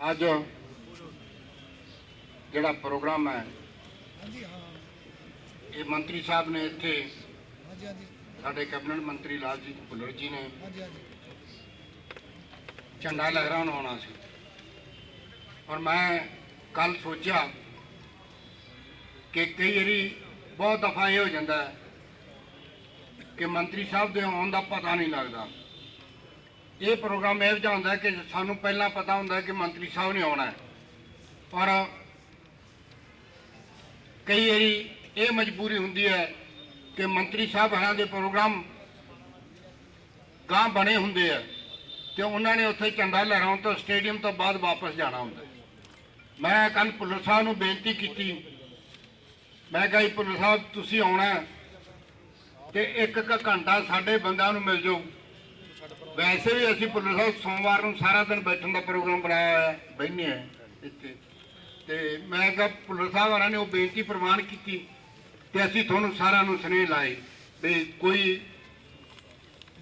ਅੱਜ ਜਿਹੜਾ ਪ੍ਰੋਗਰਾਮ ਹੈ ਇਹ ਮੰਤਰੀ ਸਾਹਿਬ ਨੇ ਇੱਥੇ ਸਾਡੇ ਕੈਬਨਿਟ ਮੰਤਰੀ ਲਾਲਜੀਤ ਭੁੱਲਰ ਜੀ ਨੇ ਝੰਡਾ ਲਹਿਰਾਉਣ ਆਉਣਾ ਸੀ। ਔਰ ਮੈਂ ਕੱਲ ਸੋਚਿਆ ਕਿ ਕਈ ਵਾਰੀ ਬਹੁਤ ਦਫਾ ਇਹ ਹੋ ਜਾਂਦਾ ਹੈ ਕਿ ਮੰਤਰੀ ਸਾਹਿਬ ਦੇ ਆਉਣ ਦਾ ਪਤਾ ਨਹੀਂ ਲੱਗਦਾ। ਇਹ ਪ੍ਰੋਗਰਾਮ ਇਹ ਜਿਹਾ ਹੁੰਦਾ ਕਿ ਸਾਨੂੰ ਪਹਿਲਾਂ ਪਤਾ ਹੁੰਦਾ ਕਿ ਮੰਤਰੀ ਸਾਹਿਬ ਨੇ ਆਉਣਾ ਪਰ ਕਈ ਵਾਰੀ ਇਹ ਮਜਬੂਰੀ ਹੁੰਦੀ ਹੈ ਕਿ ਮੰਤਰੀ ਸਾਹਿਬ ਹਰਾਂ ਦੇ ਪ੍ਰੋਗਰਾਮ ਗਾਂ ਬਣੇ ਹੁੰਦੇ ਆ ਤੇ ਉਹਨਾਂ ਨੇ ਉੱਥੇ ਝੰਡਾ ਲਹਿਰਾਉਣ ਤੋਂ ਸਟੇਡੀਅਮ ਤੋਂ ਬਾਅਦ ਵਾਪਸ ਜਾਣਾ ਹੁੰਦਾ ਮੈਂ ਕੱਲ ਭੁੱਲਰ ਸਾਹਿਬ ਨੂੰ ਬੇਨਤੀ ਕੀਤੀ। ਮੈਂ ਕਿਹਾ ਜੀ ਭੁੱਲਰ ਸਾਹਿਬ, ਤੁਸੀਂ ਆਉਣਾ ਹੈ ਤੇ ਇੱਕ ਇੱਕ ਘੰਟਾ ਸਾਡੇ ਬੰਦਿਆਂ ਨੂੰ ਮਿਲ ਜਾਓ। ਵੈਸੇ ਵੀ ਅਸੀਂ ਭੁੱਲਰ ਸਾਹਿਬ ਸੋਮਵਾਰ ਨੂੰ ਸਾਰਾ ਦਿਨ ਬੈਠਣ ਦਾ ਪ੍ਰੋਗਰਾਮ ਬਣਾਇਆ ਹੋਇਆ ਹੈ ਬੈਠਨੇ ਆ ਇੱਥੇ। ਤੇ ਮੈਂ ਕਿਹਾ ਭੁੱਲਰ ਸਾਹਿਬ ਵਾਲਿਆਂ ਨੇ ਉਹ ਬੇਨਤੀ ਪ੍ਰਵਾਨ ਕੀਤੀ ਤੇ ਅਸੀਂ ਤੁਹਾਨੂੰ ਸਾਰਿਆਂ ਨੂੰ ਸਨੇਹ ਲਾਏ ਵੀ ਕੋਈ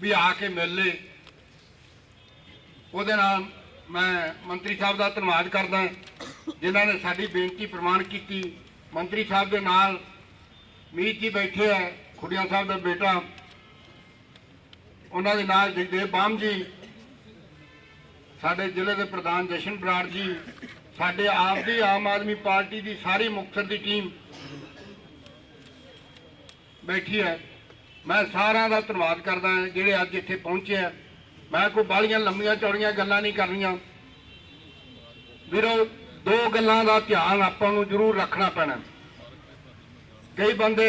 ਵੀ ਆ ਕੇ ਮਿਲ ਲੇ। ਉਹਦੇ ਨਾਲ ਮੈਂ ਮੰਤਰੀ ਸਾਹਿਬ ਦਾ ਧੰਨਵਾਦ ਕਰਦਾ ਜਿਨ੍ਹਾਂ ਨੇ ਸਾਡੀ ਬੇਨਤੀ ਪ੍ਰਮਾਣ ਕੀਤੀ। ਮੰਤਰੀ ਸਾਹਿਬ ਦੇ ਨਾਲ ਮੀਤ ਜੀ ਬੈਠੇ ਆ ਖੁੱਡੀਆਂ ਸਾਹਿਬ ਦਾ ਬੇਟਾ ਉਹਨਾਂ ਦੇ ਨਾਲ ਜਗਦੇਵ ਬਾਮ ਜੀ, ਸਾਡੇ ਜ਼ਿਲ੍ਹੇ ਦੇ ਪ੍ਰਧਾਨ ਜਸ਼ਨ ਬਰਾੜ ਜੀ, ਸਾਡੇ ਆਪ ਦੀ ਆਮ ਆਦਮੀ ਪਾਰਟੀ ਦੀ ਸਾਰੀ ਮੁਕਤਸਰ ਦੀ ਟੀਮ ਬੈਠੀ ਹੈ। ਮੈਂ ਸਾਰਿਆਂ ਦਾ ਧੰਨਵਾਦ ਕਰਦਾ ਜਿਹੜੇ ਅੱਜ ਇੱਥੇ ਪਹੁੰਚੇ ਆ ਮੈਂ ਕੋਈ ਬਾਲੀਆਂ ਲੰਮੀਆਂ ਚੌੜੀਆਂ ਗੱਲਾਂ ਨਹੀਂ ਕਰਨੀਆਂ। ਵੀਰੋ, ਦੋ ਗੱਲਾਂ ਦਾ ਧਿਆਨ ਆਪਾਂ ਨੂੰ ਜ਼ਰੂਰ ਰੱਖਣਾ ਪੈਣਾ। ਕਈ ਬੰਦੇ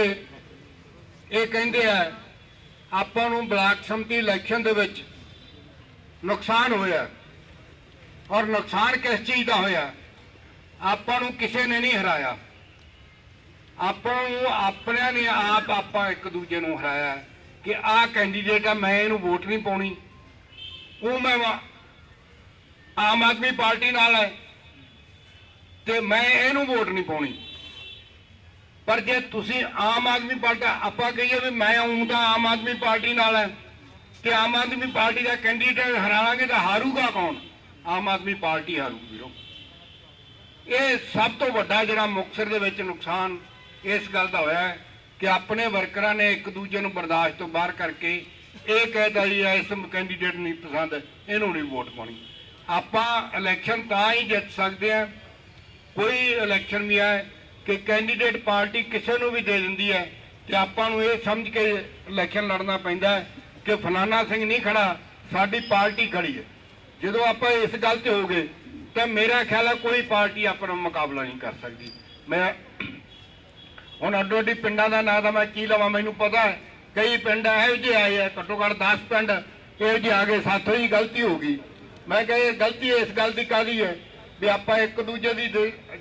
ਇਹ ਕਹਿੰਦੇ ਆ ਆਪਾਂ ਨੂੰ ਬਲਾਕ ਸੰਮਤੀ ਇਲੈਕਸ਼ਨ ਦੇ ਵਿੱਚ ਨੁਕਸਾਨ ਹੋਇਆ। ਔਰ ਨੁਕਸਾਨ ਕਿਸ ਚੀਜ਼ ਦਾ ਹੋਇਆ? ਆਪਾਂ ਨੂੰ ਕਿਸੇ ਨੇ ਨਹੀਂ ਹਰਾਇਆ। ਆਪਾਂ ਨੂੰ ਆਪਣਿਆਂ ਨੇ ਆਪ ਆਪਾਂ ਇੱਕ ਦੂਜੇ ਨੂੰ ਹਰਾਇਆ ਕਿ ਆਹ ਕੈਂਡੀਡੇਟ ਆ, ਮੈਂ ਇਹਨੂੰ ਵੋਟ ਨਹੀਂ ਪਾਉਣੀ। ਉਹ ਮੈਂ ਵਾ- ਆਮ ਆਦਮੀ ਪਾਰਟੀ ਨਾਲ ਹੈ ਤੇ ਮੈਂ ਇਹਨੂੰ ਵੋਟ ਨਹੀਂ ਪਾਉਣੀ। ਪਰ ਜੇ ਤੁਸੀਂ ਆਮ ਆਦਮੀ ਪਾਰਟੀ, ਆਪਾਂ ਕਹੀਏ ਵੀ ਮੈਂ ਆਉਂ ਤਾਂ ਆਮ ਆਦਮੀ ਪਾਰਟੀ ਨਾਲ ਹੈ। ਤੇ ਆਮ ਆਦਮੀ ਪਾਰਟੀ ਦਾ ਕੈਂਡੀਡੇਟ ਹਰਾਵਾਂਗੇ ਤਾਂ ਹਾਰੂਗਾ ਕੌਣ? ਆਮ ਆਦਮੀ ਪਾਰਟੀ ਹਾਰੂ ਵੀਰੋ। ਇਹ ਸਭ ਤੋਂ ਵੱਡਾ ਜਿਹੜਾ ਮੁਕਤਸਰ ਦੇ ਵਿੱਚ ਨੁਕਸਾਨ ਇਸ ਗੱਲ ਦਾ ਹੋਇਆ ਹੈ ਕਿ ਆਪਣੇ ਵਰਕਰਾਂ ਨੇ ਇੱਕ ਦੂਜੇ ਨੂੰ ਬਰਦਾਸ਼ਤ ਤੋਂ ਬਾਹਰ ਕਰਕੇ ਇਹ ਕਹਿਦਾ ਜੀ ਇਸ ਕੈਂਡੀਡੇਟ ਨਹੀਂ ਪਸੰਦ, ਇਹਨੂੰ ਨਹੀਂ ਵੋਟ ਪਾਉਣੀ। ਆਪਾਂ ਇਲੈਕਸ਼ਨ ਤਾਂ ਹੀ ਜਿੱਤ ਸਕਦੇ ਆ ਕੋਈ ਇਲੈਕਸ਼ਨ ਵੀ ਹੈ ਕਿ ਕੈਂਡੀਡੇਟ ਪਾਰਟੀ ਕਿਸੇ ਨੂੰ ਵੀ ਦੇ ਦਿੰਦੀ ਹੈ ਤੇ ਆਪਾਂ ਨੂੰ ਇਹ ਸਮਝ ਕੇ ਇਲੈਕਸ਼ਨ ਲੜਨਾ ਪੈਂਦਾ ਹੈ ਕਿ ਫਲਾਨਾ ਸਿੰਘ ਨਹੀਂ ਖੜਾ, ਸਾਡੀ ਪਾਰਟੀ ਖੜੀ ਹੈ। ਜਦੋਂ ਆਪਾਂ ਇਸ ਗੱਲ ਤੇ ਹੋ ਗਏ, ਤਾਂ ਮੇਰਾ ਖਿਆਲ ਹੈ ਕੋਈ ਪਾਰਟੀ ਆਪਣਾ ਮੁਕਾਬਲਾ ਨਹੀਂ ਕਰ ਸਕਦੀ। ਮੈਂ ਹੁਣ ਅੱਡੋ ਅੱਡੀ ਪਿੰਡਾਂ ਦਾ ਨਾਂ ਤਾਂ ਮੈਂ ਕੀ ਲਵਾਂ, ਮੈਨੂੰ ਪਤਾ ਹੈ, ਕਈ ਪਿੰਡ ਇਹੋ ਜਿਹੇ ਆਏ ਆ, ਘੱਟੋ ਘੱਟ 10 ਪਿੰਡ ਇਹੋ ਜਿਹੇ ਆ ਗਏ, ਸਾਥੋਂ ਹੀ ਗਲਤੀ ਹੋ ਗਈ। ਮੈਂ ਕਿਹਾ ਗਲਤੀ ਇਸ ਗੱਲ ਦੀ ਕਾਦੀ ਹੈ ਵੀ ਆਪਾਂ ਇੱਕ ਦੂਜੇ ਦੀ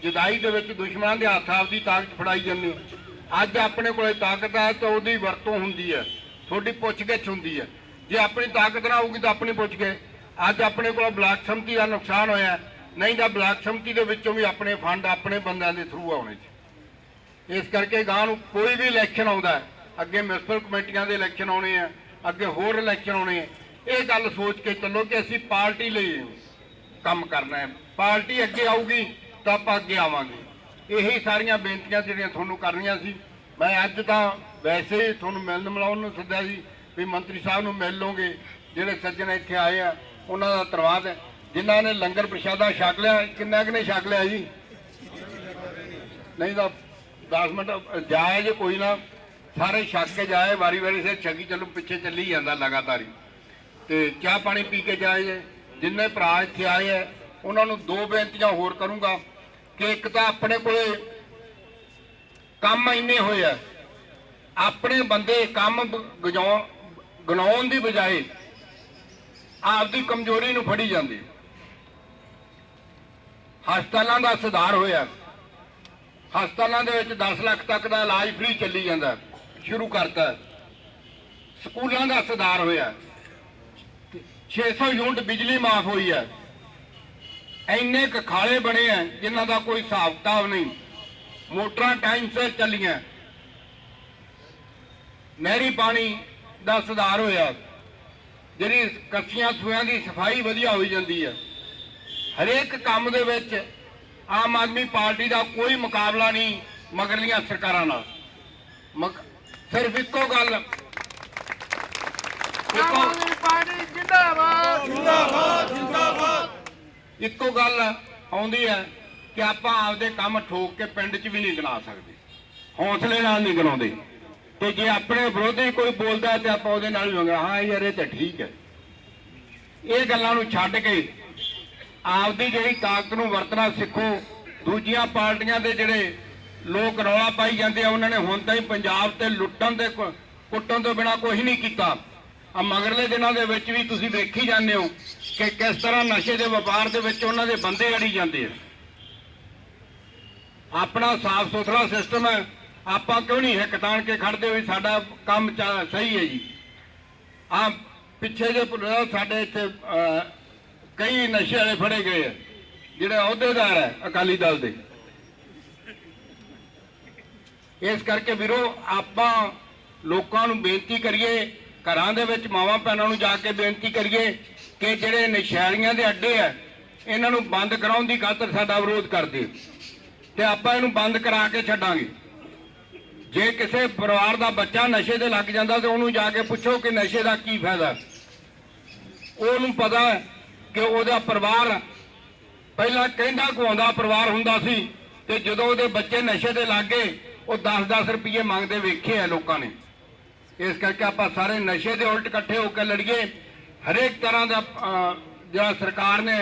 ਜੁਦਾਈ ਦੇ ਵਿੱਚ ਦੁਸ਼ਮਣਾਂ ਦੇ ਹੱਥ ਆਪਦੀ ਤਾਕਤ ਫੜਾਈ ਜਾਂਦੇ ਹਾਂ। ਅੱਜ ਆਪਣੇ ਕੋਲੇ ਤਾਕਤ ਹੈ ਤਾਂ ਉਹਦੀ ਵਰਤੋਂ ਹੁੰਦੀ ਹੈ ਤੁਹਾਡੀ ਪੁੱਛਗਿੱਛ ਹੁੰਦੀ ਹੈ ਜੇ ਆਪਣੀ ਤਾਕਤ ਨਾ ਹੋਊਗੀ ਤਾਂ ਆਪਣੀ ਪੁੱਛ ਕੇ ਅੱਜ ਆਪਣੇ ਕੋਲ ਬਲਾਕ ਸਮਤੀ ਦਾ ਨੁਕਸਾਨ ਹੋਇਆ। ਨਹੀਂ ਤਾਂ ਬਲਾਕ ਸਮਤੀ ਦੇ ਵਿੱਚੋਂ ਵੀ ਆਪਣੇ ਫੰਡ ਆਪਣੇ ਬੰਦਿਆਂ ਦੇ ਥਰੂ ਆਉਣੇ ਸੀ। ਇਸ ਕਰਕੇ ਗਾਂ ਨੂੰ ਕੋਈ ਵੀ ਇਲੈਕਸ਼ਨ ਆਉਂਦਾ ਅੱਗੇ ਮਿਊਨਿਸਪਲ ਕਮੇਟੀਆਂ ਦੇ ਇਲੈਕਸ਼ਨ ਆਉਣੇ ਆ, ਅੱਗੇ ਹੋਰ ਇਲੈਕਸ਼ਨ ਆਉਣੇ ਆ। ਇਹ ਗੱਲ ਸੋਚ ਕੇ ਚੱਲੋ ਕਿ ਅਸੀਂ ਪਾਰਟੀ ਲਈ ਕੰਮ ਕਰਨਾ ਹੈ। ਪਾਰਟੀ ਅੱਗੇ ਆਊਗੀ ਤਾਂ ਆਪਾਂ ਅੱਗੇ ਆਵਾਂਗੇ। ਇਹੀ ਸਾਰੀਆਂ ਬੇਨਤੀਆਂ ਜਿਹੜੀਆਂ ਤੁਹਾਨੂੰ ਕਰਨੀਆਂ ਸੀ। ਮੈਂ ਅੱਜ ਤਾਂ ਵੈਸੇ ਹੀ ਤੁਹਾਨੂੰ ਮਿਲਣ ਮਿਲਾਉਣ ਨੂੰ ਸੱਦਿਆ ਸੀ ਵੀ ਮੰਤਰੀ ਸਾਹਿਬ ਨੂੰ ਮਿਲ ਲਓਗੇ। ਜਿਹੜੇ ਸੱਜਣ ਇੱਥੇ ਆਏ ਆ, ਉਹਨਾਂ ਦਾ ਧੰਨਵਾਦ ਹੈ। ਜਿਨ੍ਹਾਂ ਨੇ ਲੰਗਰ ਪ੍ਰਸ਼ਾਦਾ ਛਕ ਲਿਆ, ਕਿੰਨਾ ਕੁ ਨੇ ਛਕ ਲਿਆ ਜੀ? ਨਹੀਂ ਤਾਂ 10 ਮਿੰਟ, ਜਾਏ ਜੇ ਕੋਈ ਨਾ, ਸਾਰੇ ਛੱਕ ਕੇ ਜਾਏ, ਵਾਰੀ ਵਾਰੀ ਸੇ ਛਕੀ ਚੱਲੋ, ਪਿੱਛੇ ਚੱਲੀ ਜਾਂਦਾ ਲਗਾਤਾਰ ਹੀ। ਤੇ ਚਾਹ ਪਾਣੀ ਪੀ ਕੇ ਜਾਏ ਜੇ। ਜਿੰਨੇ ਭਰਾ ਇੱਥੇ ਆਏ ਐ ਉਹਨਾਂ ਨੂੰ ਦੋ ਬੇਨਤੀਆਂ ਹੋਰ ਕਰੂੰਗਾ। ਕਿ ਇੱਕ ਤਾਂ ਆਪਣੇ ਕੋਲੇ ਕੰਮ ਇੰਨੇ ਹੋਏ ਆ। ਆਪਣੇ ਬੰਦੇ ਕੰਮ ਬ- ਗਜਾਉਣ ਗਣਾਉਣ ਦੀ ਬਜਾਏ ਆਪਦੀ ਕਮਜ਼ੋਰੀ ਨੂੰ ਫੜੀ ਜਾਂਦੇ। ਹਸਪਤਾਲਾਂ ਦਾ ਸੁਧਾਰ ਹੋਇਆ। ਹਸਪਤਾਲਾਂ ਦੇ ਵਿੱਚ 10 ਲੱਖ ਤੱਕ ਦਾ ਇਲਾਜ ਫ੍ਰੀ ਚੱਲੀ ਜਾਂਦਾ। ਸ਼ੁਰੂ ਕਰਤਾ। ਸਕੂਲਾਂ ਦਾ ਸੁਧਾਰ ਹੋਇਆ। 600 ਯੂਨਿਟ ਬਿਜਲੀ ਮਾਫ ਹੋਈ ਹੈ ਇੰਨੇ ਕੁ ਖਾਲੇ ਬਣੇ ਆ ਜਿਨ੍ਹਾਂ ਦਾ ਕੋਈ ਹਿਸਾਬ ਕਿਤਾਬ ਨਹੀਂ। ਮੋਟਰਾਂ ਟਾਈਮ ਸਿਰ ਚੱਲੀਆਂ। ਨਹਿਰੀ ਪਾਣੀ ਦਾ ਸੁਧਾਰ ਹੋਇਆ। ਜਿਹੜੀ ਕੱਚੀਆਂ ਸੂਆਂ ਦੀ ਸਫ਼ਾਈ ਵਧੀਆ ਹੋਈ ਜਾਂਦੀ ਹੈ ਹਰੇਕ ਕੰਮ ਦੇ ਵਿੱਚ ਆਮ ਆਦਮੀ ਪਾਰਟੀ ਦਾ ਕੋਈ ਮੁਕਾਬਲਾ ਨਹੀਂ ਮਗਰਲੀਆਂ ਸਰਕਾਰਾਂ ਨਾਲ। ਮਗ- ਸਿਰਫ ਇੱਕੋ ਗੱਲ। ਇੱਕੋ ਪਾਰਟੀ ਜਿੰਦਾਬਾਦ। ਇੱਕੋ ਗੱਲ ਆਉਂਦੀ ਹੈ ਕਿ ਆਪਾਂ ਆਪਦੇ ਕੰਮ ਠੋਕ ਕੇ ਪਿੰਡ 'ਚ ਵੀ ਨਹੀਂ ਗਣਾ ਸਕਦੇ। ਹੌਸਲੇ ਨਾਲ ਨਹੀਂ ਗਣਾਉਂਦੇ। ਤੇ ਜੇ ਆਪਣੇ ਵਿਰੋਧੀ ਕੋਈ ਬੋਲਦਾ ਤੇ ਆਪਾਂ ਉਹਦੇ ਨਾਲ ਵੀ ਹਾਂ ਯਾਰ, ਇਹ ਤਾਂ ਠੀਕ ਹੈ। ਇਹ ਗੱਲਾਂ ਨੂੰ ਛੱਡ ਕੇ ਆਪਦੀ ਜਿਹੜੀ ਤਾਕਤ ਨੂੰ ਵਰਤਣਾ ਸਿੱਖੋ। ਦੂਜੀਆਂ ਪਾਰਟੀਆਂ ਦੇ ਜਿਹੜੇ ਲੋਕ ਰੌਲਾ ਪਾਈ ਜਾਂਦੇ ਆ, ਉਹਨਾਂ ਨੇ ਹੁਣ ਤਾਈਂ ਪੰਜਾਬ ਤੇ ਲੁੱਟਣ ਤੇ ਕੁੱਟਣ ਤੋਂ ਬਿਨਾ ਕੁਝ ਨਹੀਂ ਕੀਤਾ। ਆ ਮਗਰਲੇ ਦਿਨਾਂ ਦੇ ਵਿੱਚ ਵੀ ਤੁਸੀਂ ਵੇਖੀ ਜਾਂਦੇ ਹੋ ਕਿ ਕਿਸ ਤਰ੍ਹਾਂ ਨਸ਼ੇ ਦੇ ਵਪਾਰ ਦੇ ਵਿੱਚ ਉਹਨਾਂ ਦੇ ਬੰਦੇ ਅੜੀ ਜਾਂਦੇ ਆ। ਆਪਣਾ ਸਾਫ਼ ਸੁਥਰਾ ਸਿਸਟਮ ਹੈ। ਆਪਾਂ ਕਿਉਂ ਨਹੀਂ ਹਿੱਕ ਤਾਣ ਕੇ ਖੜਦੇ ਵੀ ਸਾਡਾ ਕੰਮ ਚਾ- ਸਹੀ ਹੈ ਜੀ। ਆ ਪਿੱਛੇ ਜੇ ਸਾਡੇ ਇੱਥੇ ਕਈ ਨਸ਼ੇ ਵਾਲੇ ਫੜੇ ਗਏ ਆ। ਜਿਹੜੇ ਅਹੁਦੇਦਾਰ ਹੈ ਅਕਾਲੀ ਦਲ ਦੇ। ਇਸ ਕਰਕੇ ਵੀਰੋ, ਆਪਾਂ ਲੋਕਾਂ ਨੂੰ ਬੇਨਤੀ ਕਰੀਏ, ਘਰਾਂ ਦੇ ਵਿੱਚ ਮਾਵਾਂ ਭੈਣਾਂ ਨੂੰ ਜਾ ਕੇ ਬੇਨਤੀ ਕਰੀਏ ਕਿ ਜਿਹੜੇ ਨਸ਼ਿਆਰੀਆਂ ਦੇ ਅੱਡੇ ਆ, ਇਹਨਾਂ ਨੂੰ ਬੰਦ ਕਰਾਉਣ ਦੀ ਖਾਤਰ ਸਾਡਾ ਵਿਰੋਧ ਕਰਦੇ ਤੇ ਆਪਾਂ ਇਹਨੂੰ ਬੰਦ ਕਰਾ ਕੇ ਛੱਡਾਂਗੇ। ਜੇ ਕਿਸੇ ਪਰਿਵਾਰ ਦਾ ਬੱਚਾ ਨਸ਼ੇ ਤੇ ਲੱਗ ਜਾਂਦਾ ਤੇ ਉਹਨੂੰ ਜਾ ਕੇ ਪੁੱਛੋ ਕਿ ਨਸ਼ੇ ਦਾ ਕੀ ਫਾਇਦਾ। ਉਹਨੂੰ ਪਤਾ ਕਿ ਉਹਦਾ ਪਰਿਵਾਰ ਪਹਿਲਾਂ ਕਹਿੰਦਾ ਕੁਆਉਂਦਾ ਪਰਿਵਾਰ ਹੁੰਦਾ ਸੀ ਤੇ ਜਦੋਂ ਉਹਦੇ ਬੱਚੇ ਨਸ਼ੇ ਤੇ ਲੱਗ ਗਏ, ਉਹ 10-10 ਰੁਪਏ ਮੰਗਦੇ ਵੇਖੇ ਆ ਲੋਕਾਂ ਨੇ। ਇਸ ਕਰਕੇ ਆਪਾਂ ਸਾਰੇ ਨਸ਼ੇ ਦੇ ਉਲਟ ਇਕੱਠੇ ਹੋ ਕੇ ਲੜੀਏ। ਹਰੇਕ ਤਰ੍ਹਾਂ ਦਾ ਜਿਹੜਾ ਸਰਕਾਰ ਨੇ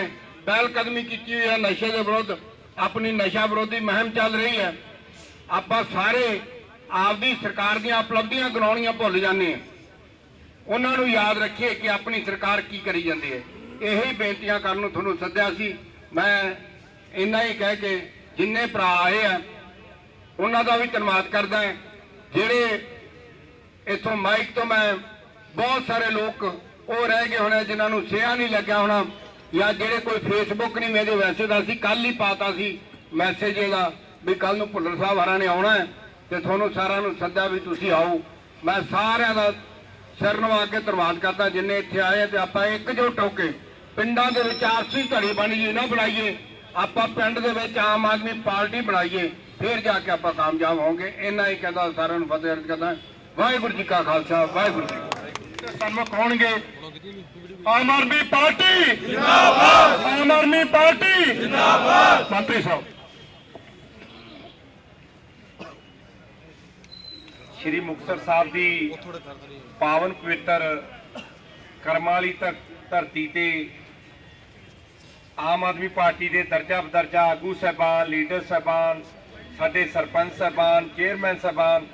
ਪਹਿਲ ਕਦਮੀ ਕੀਤੀ ਹੋਈ ਹੈ ਨਸ਼ੇ ਦੇ ਵਿਰੁੱਧ, ਆਪਣੀ ਨਸ਼ਾ ਵਿਰੋਧੀ ਮੁਹਿੰਮ ਚੱਲ ਰਹੀ ਹੈ। ਆਪਾਂ ਸਾਰੇ ਆਪਦੀ ਸਰਕਾਰ ਦੀਆਂ ਉਪਲਬਧੀਆਂ ਗਣਾਉਣੀਆਂ ਭੁੱਲ ਜਾਂਦੇ ਹਾਂ। ਉਹਨਾਂ ਨੂੰ ਯਾਦ ਰੱਖੀਏ ਕਿ ਆਪਣੀ ਸਰਕਾਰ ਕੀ ਕਰੀ ਜਾਂਦੀ ਹੈ। ਇਹੀ ਬੇਨਤੀਆਂ ਕਰਨ ਨੂੰ ਤੁਹਾਨੂੰ ਸੱਦਿਆ ਸੀ। ਮੈਂ ਇੰਨਾ ਹੀ ਕਹਿ ਕੇ ਜਿੰਨੇ ਭਰਾ ਆਏ ਆ, ਉਹਨਾਂ ਦਾ ਵੀ ਧੰਨਵਾਦ ਕਰਦਾ ਜਿਹੜੇ ਇਥੋਂ ਮਾਈਕ ਤੋਂ ਮੈਂ ਬਹੁਤ ਸਾਰੇ ਲੋਕ ਉਹ ਰਹਿ ਗਏ ਹੋਣੇ ਜਿਨ੍ਹਾਂ ਨੂੰ ਸਿਆ ਨਹੀਂ ਲੱਗਿਆ ਹੋਣਾ ਜਾਂ ਜਿਹੜੇ ਕੋਈ ਫੇਸਬੁੱਕ ਨਹੀਂ ਮੇਰੇ ਵੈਸੇ ਦਾ ਅਸੀਂ ਕੱਲ ਹੀ ਪਾਤਾ ਸੀ ਮੈਸੇਜ ਇਹਦਾ ਵੀ ਕੱਲ ਨੂੰ ਭੁੱਲਰ ਸਾਹਿਬ ਹਾਰਾਂ ਨੇ ਆਉਣਾ ਤੇ ਤੁਹਾਨੂੰ ਸਾਰਿਆਂ ਨੂੰ ਸੱਦਿਆ ਵੀ ਤੁਸੀਂ ਆਓ। ਮੈਂ ਸਾਰਿਆਂ ਦਾ ਸਿਰ ਨਵਾ ਕੇ ਧੰਨਵਾਦ ਕਰਦਾ ਜਿੰਨੇ ਇੱਥੇ ਆਏ ਤੇ ਆਪਾਂ ਇਕਜੁੱਟ ਹੋ ਕੇ ਪਿੰਡਾਂ ਦੇ ਵਿੱਚ ਆਪਸੀ ਧੜੀ ਬਣ ਜੀ ਨਾ ਬਣਾਈਏ। ਆਪਾਂ ਪਿੰਡ ਦੇ ਵਿੱਚ ਆਮ ਆਦਮੀ ਪਾਰਟੀ ਬਣਾਈਏ, ਫਿਰ ਜਾ ਕੇ ਆਪਾਂ ਕਾਮਯਾਬ ਹੋਵਾਂਗੇ। ਇੰਨਾ ਹੀ ਕਹਿੰਦਾ, ਸਾਰਿਆਂ ਨੂੰ ਫਤਿਹ ਅਰਜ਼ ਕਰਦਾ। ਵਾਹਿਗੁਰੂ ਜੀ ਕਾ ਖਾਲਸਾ, ਵਾਹਿਗੁਰੂ ਜੀ ਕੀ ਫਤਿਹ। ਸਨਮੁਖ ਹੋਣਗੇ। ਆਮ ਆਦਮੀ ਪਾਰਟੀ ਜਿੰਦਾਬਾਦ। ਆਮ ਆਦਮੀ ਪਾਰਟੀ ਜਿੰਦਾਬਾਦ। ਮੰਤਰੀ ਸਾਹਿਬ। ਸ਼੍ਰੀ ਮੁਕਤਸਰ ਸਾਹਿਬ ਦੀ ਪਾਵਨ ਪਵਿੱਤਰ ਕਰਮਾਂ ਵਾਲੀ ਧਰਤੀ ਤੇ ਆਮ ਆਦਮੀ ਪਾਰਟੀ ਦੇ ਦਰਜਾ ਬਦਰਜਾ ਆਗੂ ਸਾਹਿਬਾਨ, ਲੀਡਰ ਸਾਹਿਬਾਨ, ਸਾਡੇ ਸਰਪੰਚ ਸਾਹਿਬਾਨ, ਚੇਅਰਮੈਨ ਸਾਹਿਬਾਨ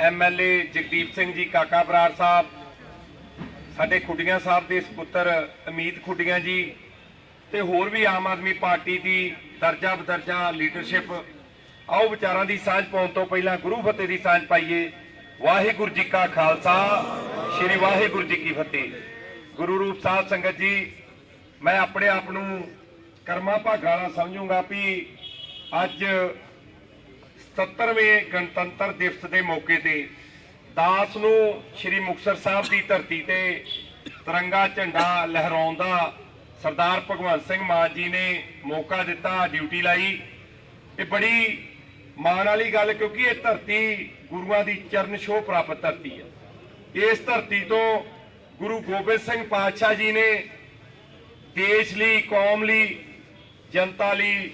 ਐਮਐਲਏ ਜਗਦੀਪ ਸਿੰਘ ਜੀ, ਕਾਕਾ ਬਰਾੜ ਸਾਹਿਬ ਸਾਡੇ ਖੁੱਡੀਆਂ ਸਾਹਿਬ ਦੇ ਸੁਪੁੱਤਰ ਅਮੀਤ ਖੁੱਡੀਆਂ ਜੀ ਤੇ ਹੋਰ ਵੀ ਆਮ ਆਦਮੀ ਪਾਰਟੀ ਦੀ ਦਰਜਾ ਬਦਰਜਾ ਲੀਡਰਸ਼ਿਪ, ਆਓ ਵਿਚਾਰਾਂ ਦੀ ਸਾਂਝ ਪਾਉਣ ਤੋਂ ਪਹਿਲਾਂ ਗੁਰੂ ਫਤਿਹ ਦੀ ਸਾਂਝ ਪਾਈਏ। ਵਾਹਿਗੁਰੂ ਜੀ ਕਾ ਖਾਲਸਾ, ਸ੍ਰੀ ਵਾਹਿਗੁਰੂ ਜੀ ਕੀ ਫਤਿਹ। ਗੁਰੂ ਰੂਪ ਸਾਧ ਸੰਗਤ ਜੀ, ਮੈਂ ਆਪਣੇ ਆਪ ਨੂੰ ਕਰਮਾ ਭਾਗਾਂ ਨਾਲ ਸਮਝੂੰਗਾ ਵੀ ਅੱਜ 77ਵੇਂ ਗਣਤੰਤਰ ਦਿਵਸ ਦੇ ਮੌਕੇ ਤੇ ਦਾਸ ਨੂੰ ਸ੍ਰੀ ਮੁਕਤਸਰ ਸਾਹਿਬ ਦੀ ਧਰਤੀ ਤੇ ਤਿਰੰਗਾ ਝੰਡਾ ਲਹਿਰਾਉਣ ਦਾ ਸਰਦਾਰ ਭਗਵੰਤ ਸਿੰਘ ਮਾਨ ਜੀ ਨੇ ਮੌਕਾ ਦਿੱਤਾ, ਡਿਊਟੀ ਲਾਈ। ਇਹ ਬੜੀ ਮਾਣ ਵਾਲੀ ਗੱਲ ਕਿਉਂਕਿ ਇਹ ਧਰਤੀ ਗੁਰੂਆਂ ਦੀ ਚਰਨ ਛੋਹ ਪ੍ਰਾਪਤ ਧਰਤੀ ਹੈ। ਇਸ ਧਰਤੀ ਤੋਂ ਗੁਰੂ ਗੋਬਿੰਦ ਸਿੰਘ ਪਾਤਸ਼ਾਹ ਜੀ ਨੇ ਦੇਸ਼ ਲਈ, ਕੌਮ ਲਈ, ਜਨਤਾ ਲਈ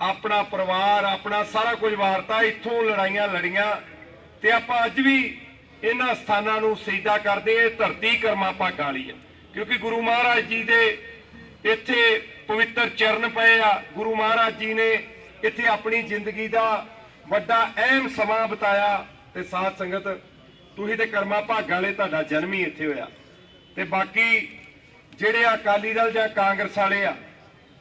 ਆਪਣਾ ਪਰਿਵਾਰ, ਆਪਣਾ ਸਾਰਾ ਕੁਝ ਵਾਰਤਾ, ਇੱਥੋਂ ਲੜਾਈਆਂ ਲੜੀਆਂ ਤੇ ਆਪਾਂ ਅੱਜ ਵੀ ਇਹਨਾਂ ਸਥਾਨਾਂ ਨੂੰ ਸਜਦਾ ਕਰਦੇ ਹਾਂ ਧਰਤੀ ਕਰਮਾ ਭਾਗਾਂ ਵਾਲੀ ਹੈ ਕਿਉਂਕਿ ਗੁਰੂ ਮਹਾਰਾਜ ਜੀ ਦੇ ਇੱਥੇ ਪਵਿੱਤਰ ਚਰਨ ਪਏ ਆ। ਗੁਰੂ ਮਹਾਰਾਜ ਜੀ ਨੇ ਇੱਥੇ ਆਪਣੀ ਜ਼ਿੰਦਗੀ ਦਾ ਵੱਡਾ ਅਹਿਮ ਸਮਾਂ ਬਿਤਾਇਆ ਤੇ ਸਾਧ ਸੰਗਤ, ਤੁਸੀਂ ਤੇ ਕਰਮਾ ਭਾਗਾਂ ਵਾਲੇ ਤੁਹਾਡਾ ਜਨਮ ਹੀ ਇੱਥੇ ਹੋਇਆ। ਤੇ ਬਾਕੀ ਜਿਹੜੇ ਆ ਅਕਾਲੀ ਦਲ ਜਾਂ ਕਾਂਗਰਸ ਵਾਲੇ ਆ,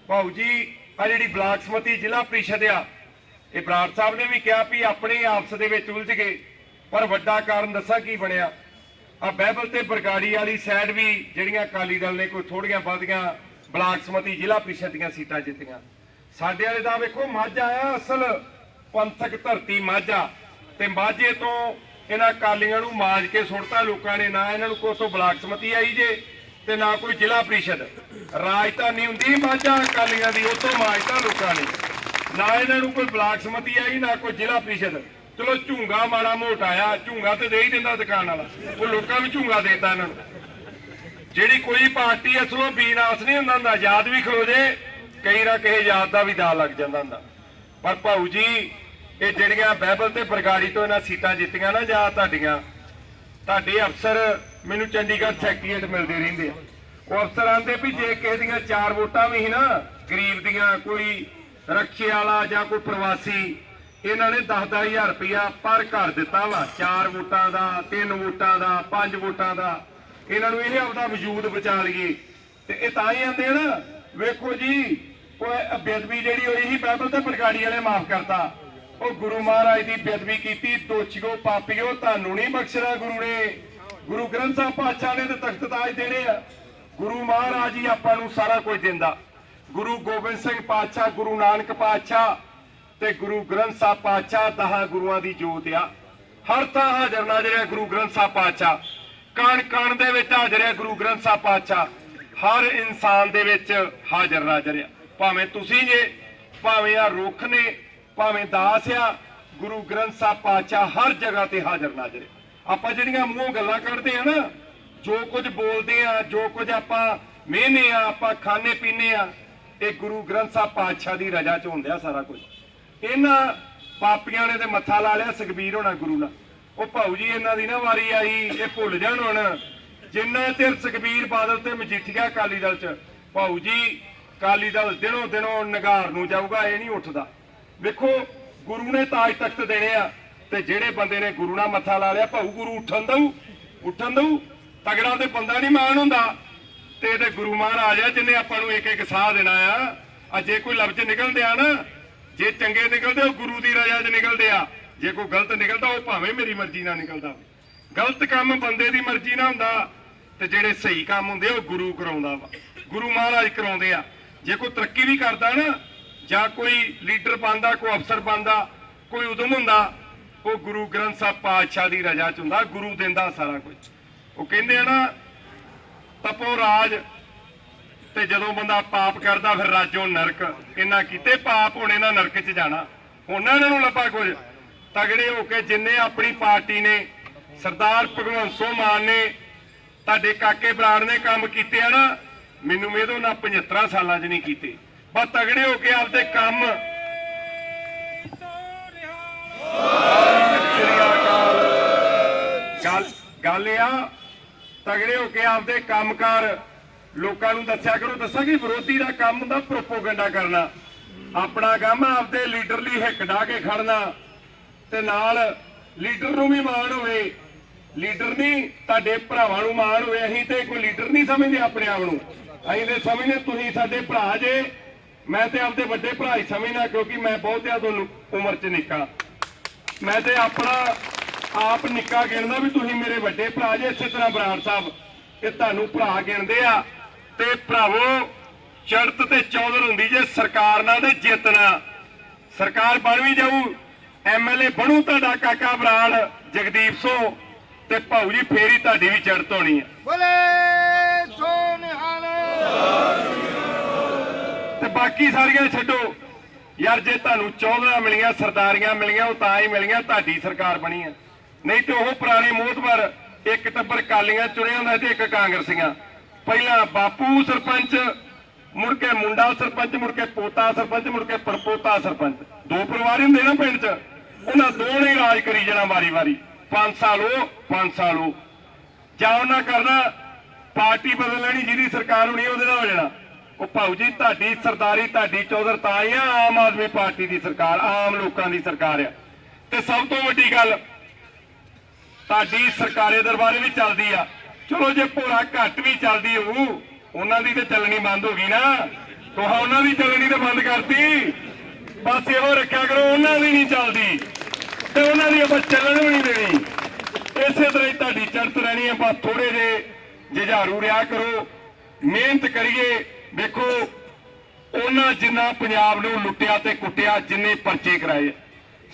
ਭਾਊ ਜੀ, ਆ ਜਿਹੜੀ ਬਲਾਕ ਸਮਤੀ ਜ਼ਿਲ੍ਹਾ ਪ੍ਰੀਸ਼ਦ ਆ ਇਹ ਬਰਾੜ ਸਾਹਿਬ ਨੇ ਵੀ ਕਿਹਾ ਵੀ ਆਪਣੇ ਆਪਸ ਦੇ ਵਿੱਚ ਉਲਝ ਗਏ। ਪਰ ਵੱਡਾ ਕਾਰਨ ਦੱਸਾਂ ਕੀ ਬਣਿਆ? ਆ ਬਹਿਬਲ ਤੇ ਬਰਗਾੜੀ ਵਾਲੀ ਸਾਈਡ ਵੀ ਜਿਹੜੀਆਂ ਅਕਾਲੀ ਦਲ ਨੇ ਕੋਈ ਥੋੜੀਆਂ ਬਾਦੀਆਂ ਬਲਾਕ ਸਮਤੀ ਜ਼ਿਲ੍ਹਾ ਪ੍ਰੀਸ਼ਦ ਦੀਆਂ ਸੀਟਾਂ ਜਿੱਤੀਆਂ। ਸਾਡੇ ਵਾਲੇ ਦਾ ਵੇਖੋ ਮਾਝਾ ਆ ਅਸਲ ਪੰਥਕ ਧਰਤੀ ਮਾਝਾ ਤੇ ਮਾਝੇ ਤੋਂ ਇਹਨਾਂ ਕਾਲੀਆਂ ਨੂੰ ਮਾਜ ਕੇ ਸੁੱਟਤਾ ਲੋਕਾਂ ਨੇ, ਨਾ ਇਹਨਾਂ ਨੂੰ ਕੋਈ ਤੋਂ ਬਲਾਕ ਸਮਤੀ ਆਈ ਜੇ ਤੇ ਨਾ ਕੋਈ ਜ਼ਿਲ੍ਹਾ ਪ੍ਰੀਸ਼ਦ। ਰਾਜਧਾਨੀ ਹੁੰਦੀ ਮਾਝਾ ਅਕਾਲੀਆਂ ਦੀ ਉਤੋਂ ਮਾਜਤਾ ਲੋਕਾਂ ਨੇ। ਨਾ ਇਹਨਾਂ ਨੂੰ ਕੋਈ ਬਲਾਕ ਸਮਤੀ ਆਈ, ਨਾ ਕੋਈ ਜ਼ਿਲ੍ਹਾ ਪ੍ਰੀਸ਼ਦ। ਚਲੋ ਝੂੰਗਾ ਮਾੜਾ ਮੋਟਾ ਆ, ਝੂੰਗਾ ਤੇ ਦੇ ਹੀ ਦਿੰਦਾ ਦੁਕਾਨ ਵਾਲਾ। ਉਹ ਲੋਕਾਂ ਨੂੰ ਝੂੰਗਾ ਦੇਤਾ ਇਹਨਾਂ ਨੂੰ। ਜਿਹੜੀ ਕੋਈ ਪਾਰਟੀ ਅਸਲੋਂ ਬੀਨਾਸ ਨਹੀਂ ਹੁੰਦਾ ਹੁੰਦਾ, ਯਾਦ ਵੀ ਖਲੋ ਜੇ, ਕਈ ਰਾ ਕਿਸੇ ਯਾਦ ਦਾ ਵੀ ਦਾ ਲੱਗ ਜਾਂਦਾ ਹੁੰਦਾ। ਪਰ ਭਾਊ ਜੀ, ਇਹ ਜਿਹੜੀਆਂ ਬਾਈਬਲ ਤੇ ਬਰਗਾੜੀ ਤੋਂ ਇਹਨਾਂ ਸੀਟਾਂ ਜਿੱਤੀਆਂ ਨਾ, ਜਾਂ ਤੁਹਾਡੀਆਂ, ਤੁਹਾਡੇ ਅਫਸਰ ਮੈਨੂੰ ਚੰਡੀਗੜ੍ਹ ਸੈਕਟਰੀਏਟ ਮਿਲਦੇ ਰਹਿੰਦੇ ਆ। ਉਹ ਅਫਸਰ ਆਂਦੇ ਵੀ ਜੇ ਕਿਸੇ ਦੀਆਂ ਚਾਰ ਵੋਟਾਂ ਵੀ ਸੀ ਨਾ, ਗਰੀਬ ਦੀਆਂ, ਕੋਈ ਰਕਸ਼ੇ ਵਾਲਾ ਜਾਂ ਕੋਈ ਪ੍ਰਵਾਸੀ, ਇਹਨਾਂ ਨੇ 10-10000 ਰੁਪਇਆ ਪਰ ਘਰ ਦਿੱਤਾ ਵਾ। ਚਾਰ ਵੋਟਾਂ ਦਾ, ਤਿੰਨ ਵੋਟਾਂ ਦਾ, ਪੰਜ ਵੋਟਾਂ ਦਾ। ਇਹਨਾਂ ਨੂੰ ਇਹ ਆਪਦਾ ਵਜੂਦ ਬਚਾ ਲਈਏ। ਤੇ ਇਹ ਤਾਂ ਹੀ ਆਂਦੇ ਨਾ, ਵੇਖੋ ਜੀ ਉਹ ਬੇਦਬੀ ਜਿਹੜੀ ਹੋਈ ਸੀ, ਬਾਈਬਲ ਤੇ ਬਰਗਾੜੀ ਵਾਲੇ ਮਾਫ ਕਰਤਾ। ਉਹ ਗੁਰੂ ਮਹਾਰਾਜ ਦੀ ਬੇਦਬੀ ਕੀਤੀ, ਦੋਚਿਓ ਪਾਪੀਓ, ਤੁਹਾਨੂੰ ਨਹੀਂ ਬਖਸ਼ਣਾ ਗੁਰੂ ਨੇ। ਗੁਰੂ ਗ੍ਰੰਥ ਸਾਹਿਬ ਪਾਤਸ਼ਾਹ ਨੇ ਤੇ ਤਖਤ ਤਾਜ ਦੇਣੇ ਆ। ਗੁਰੂ ਮਹਾਰਾਜ ਹੀ ਆਪਾਂ ਨੂੰ ਸਾਰਾ ਕੁਝ ਦਿੰਦਾ। ਗੁਰੂ ਗੋਬਿੰਦ ਸਿੰਘ ਪਾਤਸ਼ਾਹ, ਗੁਰੂ ਨਾਨਕ ਪਾਤਸ਼ਾਹ ਤੇ ਗੁਰੂ ਗ੍ਰੰਥ ਸਾਹਿਬ ਪਾਤਸ਼ਾਹ ਦਹਾ ਗੁਰੂਆਂ ਦੀ ਜੋਤ ਆ। ਹਰ ਥਾਂ ਹਾਜ਼ਰ ਨਾਜ਼ਰ ਹੈ ਗੁਰੂ ਗ੍ਰੰਥ ਸਾਹਿਬ ਪਾਤਸ਼ਾਹ। ਕਣ ਕਣ ਦੇ ਵਿੱਚ ਹਾਜ਼ਰ ਹੈ ਗੁਰੂ ਗ੍ਰੰਥ ਸਾਹਿਬ ਪਾਤਸ਼ਾਹ। ਹਰ ਇਨਸਾਨ ਦੇ ਵਿੱਚ ਹਾਜ਼ਰ ਨਾਜ਼ਰ ਆ। ਭਾਵੇਂ ਤੁਸੀਂ ਜੇ, ਭਾਵੇਂ ਆ ਰੁੱਖ ਨੇ, ਭਾਵੇਂ ਦਾਸ ਆ, ਗੁਰੂ ਗ੍ਰੰਥ ਸਾਹਿਬ ਪਾਤਸ਼ਾਹ ਹਰ ਜਗ੍ਹਾ ਤੇ ਹਾਜ਼ਰ ਨਾਜ਼ਰ ਆਪਾਂ ਜਿਹੜੀਆਂ ਮੂੰਹੋਂ ਗੱਲਾਂ ਕੱਢਦੇ ਆ ਨਾ, ਜੋ ਕੁਝ ਬੋਲਦੇ ਆ, ਜੋ ਕੁਝ ਆਪਾਂ ਮਹਿਨੇ ਆ, ਆਪਾਂ ਖਾਣੇ ਪੀਣੇ ਆ ਇਹ ਗੁਰੂ ਗ੍ਰੰਥ ਸਾਹਿਬ ਪਾਤਸ਼ਾਹ ਦੀ ਰਜ਼ਾ ਚ ਹੁੰਦਾ ਸਾਰਾ ਕੁਝ। ਇਹਨਾਂ ਪਾਪੀਆਂ ਨੇ ਤੇ ਮੱਥਾ ਲਾ ਲਿਆ ਸੁਖਬੀਰ ਹੋਣਾ ਗੁਰੂ ਨਾਲ। ਉਹ ਭਾਊ ਜੀ, ਇਹਨਾਂ ਦੀ ਨਾ ਵਾਰੀ ਆਈ, ਇਹ ਭੁੱਲ ਜਾਣ ਹੁਣ। ਜਿੰਨਾ ਚਿਰ ਸੁਖਬੀਰ ਬਾਦਲ ਤੇ ਮਜੀਠੀਆ ਅਕਾਲੀ ਦਲ ਚ, ਭਾਊ ਜੀ, ਅਕਾਲੀ ਦਲ ਦਿਨੋਂ ਦਿਨੋਂ ਨਗਾਰ ਨੂੰ ਜਾਊਗਾ, ਇਹ ਨਹੀਂ ਉੱਠਦਾ। ਵੇਖੋ, ਗੁਰੂ ਨੇ ਤਾਜ ਤਖਤ ਦੇਣੇ ਆ, ਤੇ ਜਿਹੜੇ ਬੰਦੇ ਨੇ ਗੁਰੂ ਨਾਲ ਮੱਥਾ ਲਾ ਲਿਆ, ਭਾਊ ਗੁਰੂ ਉੱਠਣ ਦਊ ਉੱਠਣ ਦਊ, ਤਗੜਾ ਤੇ ਬੰਦਾ ਨਹੀਂ ਮਾਣ ਹੁੰਦਾ। ਤੇ ਇਹਦੇ ਗੁਰੂ ਮਹਾਰਾਜ ਆ, ਜਿਨੇ ਆਪਾਂ ਨੂੰ ਇੱਕ ਇੱਕ ਸਾਹ ਦੇਣਾ ਆ। ਆ ਜੇ ਕੋਈ ਲਫ਼ਜ਼ ਨਿਕਲਦੇ ਆ ਨਾ, ਜੇ ਚੰਗੇ ਨਿਕਲਦੇ, ਉਹ ਗੁਰੂ ਦੀ ਰਜ਼ਾ 'ਚ ਨਿਕਲਦੇ ਆ। ਜੇ ਕੋਈ ਗਲਤ ਨਿਕਲਦਾ, ਉਹ ਭਾਵੇਂ ਮੇਰੀ ਮਰਜ਼ੀ ਨਾਲ ਨਿਕਲਦਾ ਗਲਤ ਕੰਮ ਬੰਦੇ ਦੀ ਮਰਜ਼ੀ ਨਾਲ ਹੁੰਦਾ, ਤੇ ਜਿਹੜੇ ਸਹੀ ਕੰਮ ਹੁੰਦੇ, ਉਹ ਗੁਰੂ ਕਰਾਉਂਦਾ ਵਾ। ਗੁਰੂ ਮਹਾਰਾਜ ਕਰਾਉਂਦੇ ਆ। ਜੇ ਕੋਈ ਤਰੱਕੀ ਵੀ ਕਰਦਾ ਨਾ, ਜਾਂ ਕੋਈ ਲੀਡਰ ਪਾਉਂਦਾ ਕੋਈ ਅਫਸਰ ਪਾਉਂਦਾ ਕੋਈ ਉਦਮ ਹੁੰਦਾ, ਉਹ ਗੁਰੂ ਗ੍ਰੰਥ ਸਾਹਿਬ ਪਾਤਸ਼ਾਹ ਦੀ ਰਜ਼ਾ 'ਚ ਹੁੰਦਾ, ਗੁਰੂ ਦਿੰਦਾ ਸਾਰਾ ਕੁਝ। ਉਹ ਕਹਿੰਦੇ ਆ ਨਾ ਤਪੋ ਰਾਜ ਤੇ ਜਦੋਂ ਬੰਦਾ ਪਾਪ ਕਰਦਾ, ਫਿਰ ਰਾਜੋ ਨਰਕ। ਇਹਨਾਂ ਕੀਤੇ ਪਾਪ, ਹੁਣ ਇਹਨਾਂ ਨਰਕ 'ਚ ਜਾਣਾ। ਹੁਣ ਇਹਨਾਂ ਨੂੰ ਲੱਭਾ ਕੁਝ। ਤਗੜੇ ਹੋ ਕੇ ਜਿੰਨੇ ਆਪਣੀ ਪਾਰਟੀ ਨੇ, ਸਰਦਾਰ ਭਗਵੰਤ ਸਿੰਘ ਮਾਨ ਨੇ, ਤੁਹਾਡੇ ਕਾਕੇ ਬਰਾੜ ਨੇ ਕੰਮ ਕੀਤੇ ਆ ਨਾ, ਮੈਨੂੰ ਮੇਦੋਂ ਨਾ 75 ਸਾਲਾਂ 'ਚ ਨਹੀਂ ਕੀਤੇ। ਬਸ ਤਗੜੇ ਹੋ ਕੇ ਆਪਦੇ ਕੰਮ ਗੱਲ ਗੱਲ ਆ ਤਗੜੇ ਹੋ ਕੇ ਆਪਦੇ ਕੰਮਕਾਰ ਲੋਕਾਂ ਨੂੰ ਦੱਸਿਆ ਕਰੋ। ਦੱਸਾਂ ਕਿ ਵਿਰੋਧੀ ਦਾ ਕੰਮ ਹੁੰਦਾ ਪ੍ਰੋਪੋਗੈਂਡਾ ਕਰਨਾ। ਆਪਣਾ ਕੰਮ ਆਪਦੇ ਲੀਡਰ ਲਈ ਹਿੱਕ ਢਾ ਕੇ ਖੜਨਾ ਤੇ ਨਾਲ ਲੀਡਰ ਨੂੰ ਵੀ ਮਾਣ ਹੋਵੇ। ਲੀਡਰ ਨਹੀਂ, ਤੁਹਾਡੇ ਭਰਾਵਾਂ ਨੂੰ ਮਾਣ ਹੋਵੇ। ਅਸੀਂ ਤੇ ਕੋਈ ਲੀਡਰ ਨਹੀਂ ਸਮਝਦੇ ਆਪਣੇ ਆਪ ਨੂੰ। ਅਸੀਂ ਤੇ ਸਮਝਦੇ ਤੁਸੀਂ ਸਾਡੇ ਭਰਾ ਜੇ। ਮੈਂ ਤੇ ਆਪਦੇ ਵੱਡੇ ਭਰਾ ਹੀ ਸਮਝਦਾ ਕਿਉਂਕਿ ਮੈਂ ਬਹੁਤਿਆਂ ਤੋਂ ਉਮਰ 'ਚ ਨਿੱਕਾ। ਮੈਂ ਤੇ ਆਪਣਾ ਆਪ ਨਿੱਕਾ ਗਿਣਦਾ ਵੀ ਤੁਸੀਂ ਮੇਰੇ ਵੱਡੇ ਭਰਾ ਜੇ ਇਸੇ ਤਰ੍ਹਾਂ ਬਰਾੜ ਸਾਹਿਬ ਇਹ ਤੁਹਾਨੂੰ ਭਰਾ ਗਿਣਦੇ ਆ। ਤੇ ਭਰਾਵੋ ਚੜਤ ਤੇ ਚੌਧਰ ਹੁੰਦੀ ਜੇ ਸਰਕਾਰ ਨਾਲ ਤੇ ਜਿੱਤਣਾ। ਸਰਕਾਰ ਬਣ ਵੀ ਜਾਊ ਐਮਐਲਏ ਬਣੂ ਤੁਹਾਡਾ ਕਾਕਾ ਬਰਾੜ ਜਗਦੀਪ ਸੋ ਤੇ ਭਾਊ ਜੀ ਫੇਰੀ ਤੁਹਾਡੀ ਵੀ ਚੜਤ ਹੋਣੀ ਆ। ਬੋਲੇ ਸੋ ਨਿਹਾਲ ਤੇ ਬਾਕੀ ਸਾਰੀਆਂ ਛੱਡੋ। ਯਾਰ ਜੇ ਤੁਹਾਨੂੰ ਚੌਧਰਾ ਮਿਲੀਆਂ ਸਰਦਾਰੀਆਂ ਮਿਲੀਆਂ ਉਹ ਤਾਂ ਹੀ ਮਿਲੀਆਂ ਤੁਹਾਡੀ ਸਰਕਾਰ ਬਣੀ ਆ। ਨਹੀਂ ਤੇ ਉਹ ਪੁਰਾਣੇ ਮੋਹਤਵਰ ਇੱਕ ਟੱਬਰ ਕਾਲੀਆਂ ਚੁਣਿਆ ਹੁੰਦਾ ਤੇ ਇੱਕ ਕਾਂਗਰਸੀਆਂ। ਪਹਿਲਾਂ ਬਾਪੂ ਸਰਪੰਚ, ਮੁੜ ਕੇ ਮੁੰਡਾ ਸਰਪੰਚ, ਮੁੜ ਕੇ ਪੋਤਾ ਸਰਪੰਚ, ਮੁੜ ਕੇ ਪਰਪੋਤਾ ਸਰਪੰਚ। ਦੋ ਪਰਿਵਾਰ ਹੁੰਦੇ ਨਾ ਪਿੰਡ 'ਚ। ਉਹਨਾਂ ਦੋ ਨੇ ਰਾਜ ਕਰੀ ਜਾਣਾ ਵਾਰੀ-ਵਾਰੀ 5 ਸਾਲ ਉਹ 5 ਸਾਲ ਉਹ। ਜਾਂ ਉਹਨਾਂ ਕਰਨਾ, ਪਾਰਟੀ ਬਦਲ ਲੈਣੀ ਜਿਹਦੀ ਸਰਕਾਰ ਹੋਣੀ, ਉਹਦੇ ਨਾਲ ਹੋ ਜਾਣਾ। ਉਹ ਭਾਊ ਜੀ, ਤੁਹਾਡੀ ਸਰਦਾਰੀ, ਤੁਹਾਡੀ ਚੌਧਰ ਤਾਂ ਆ ਆਮ ਆਦਮੀ ਪਾਰਟੀ ਦੀ ਸਰਕਾਰ, ਆਮ ਲੋਕਾਂ ਦੀ ਸਰਕਾਰ ਆ। ਤੇ ਸਭ ਤੋਂ ਵੱਡੀ ਗੱਲ ਤੁਹਾਡੀ ਸਰਕਾਰੀ ਦਰਬਾਰੇ ਵੀ ਚੱਲਦੀ ਆ। ਚਲੋ ਜੇ ਭੋਰਾ ਘੱਟ ਵੀ ਚੱਲਦੀ ਹੋਊ, ਉਹਨਾਂ ਦੀ ਤੇ ਚੱਲਣੀ ਬੰਦ ਹੋ ਗਈ ਨਾ। ਤੁਹਾਂ ਉਹਨਾਂ ਦੀ ਚੱਲਣੀ ਤੇ ਬੰਦ ਕਰਤੀ। ਬਸ ਇਹੋ ਰੱਖਿਆ ਕਰੋ, ਉਹਨਾਂ ਦੀ ਨਹੀਂ ਚੱਲਦੀ। ਤੇ ਉਹਨਾਂ ਦੀ ਆਪਾਂ ਚੱਲਣ ਵੀ ਨਹੀਂ ਦੇਣੀ। ਇਸੇ ਤਰ੍ਹਾਂ ਹੀ ਤੁਹਾਡੀ ਚੜਤ ਰਹਿਣੀ ਹੈ ਬਸ ਥੋੜੇ ਜੇ ਜੁਝਾਰੂ ਰਿਹਾ ਕਰੋ। ਮਿਹਨਤ ਕਰੀਏ। ਵੇਖੋ, ਉਹਨਾਂ ਜਿੰਨਾ ਪੰਜਾਬ ਨੂੰ ਲੁੱਟਿਆ ਤੇ ਕੁੱਟਿਆ, ਜਿੰਨੇ ਪਰਚੇ ਕਰਾਏ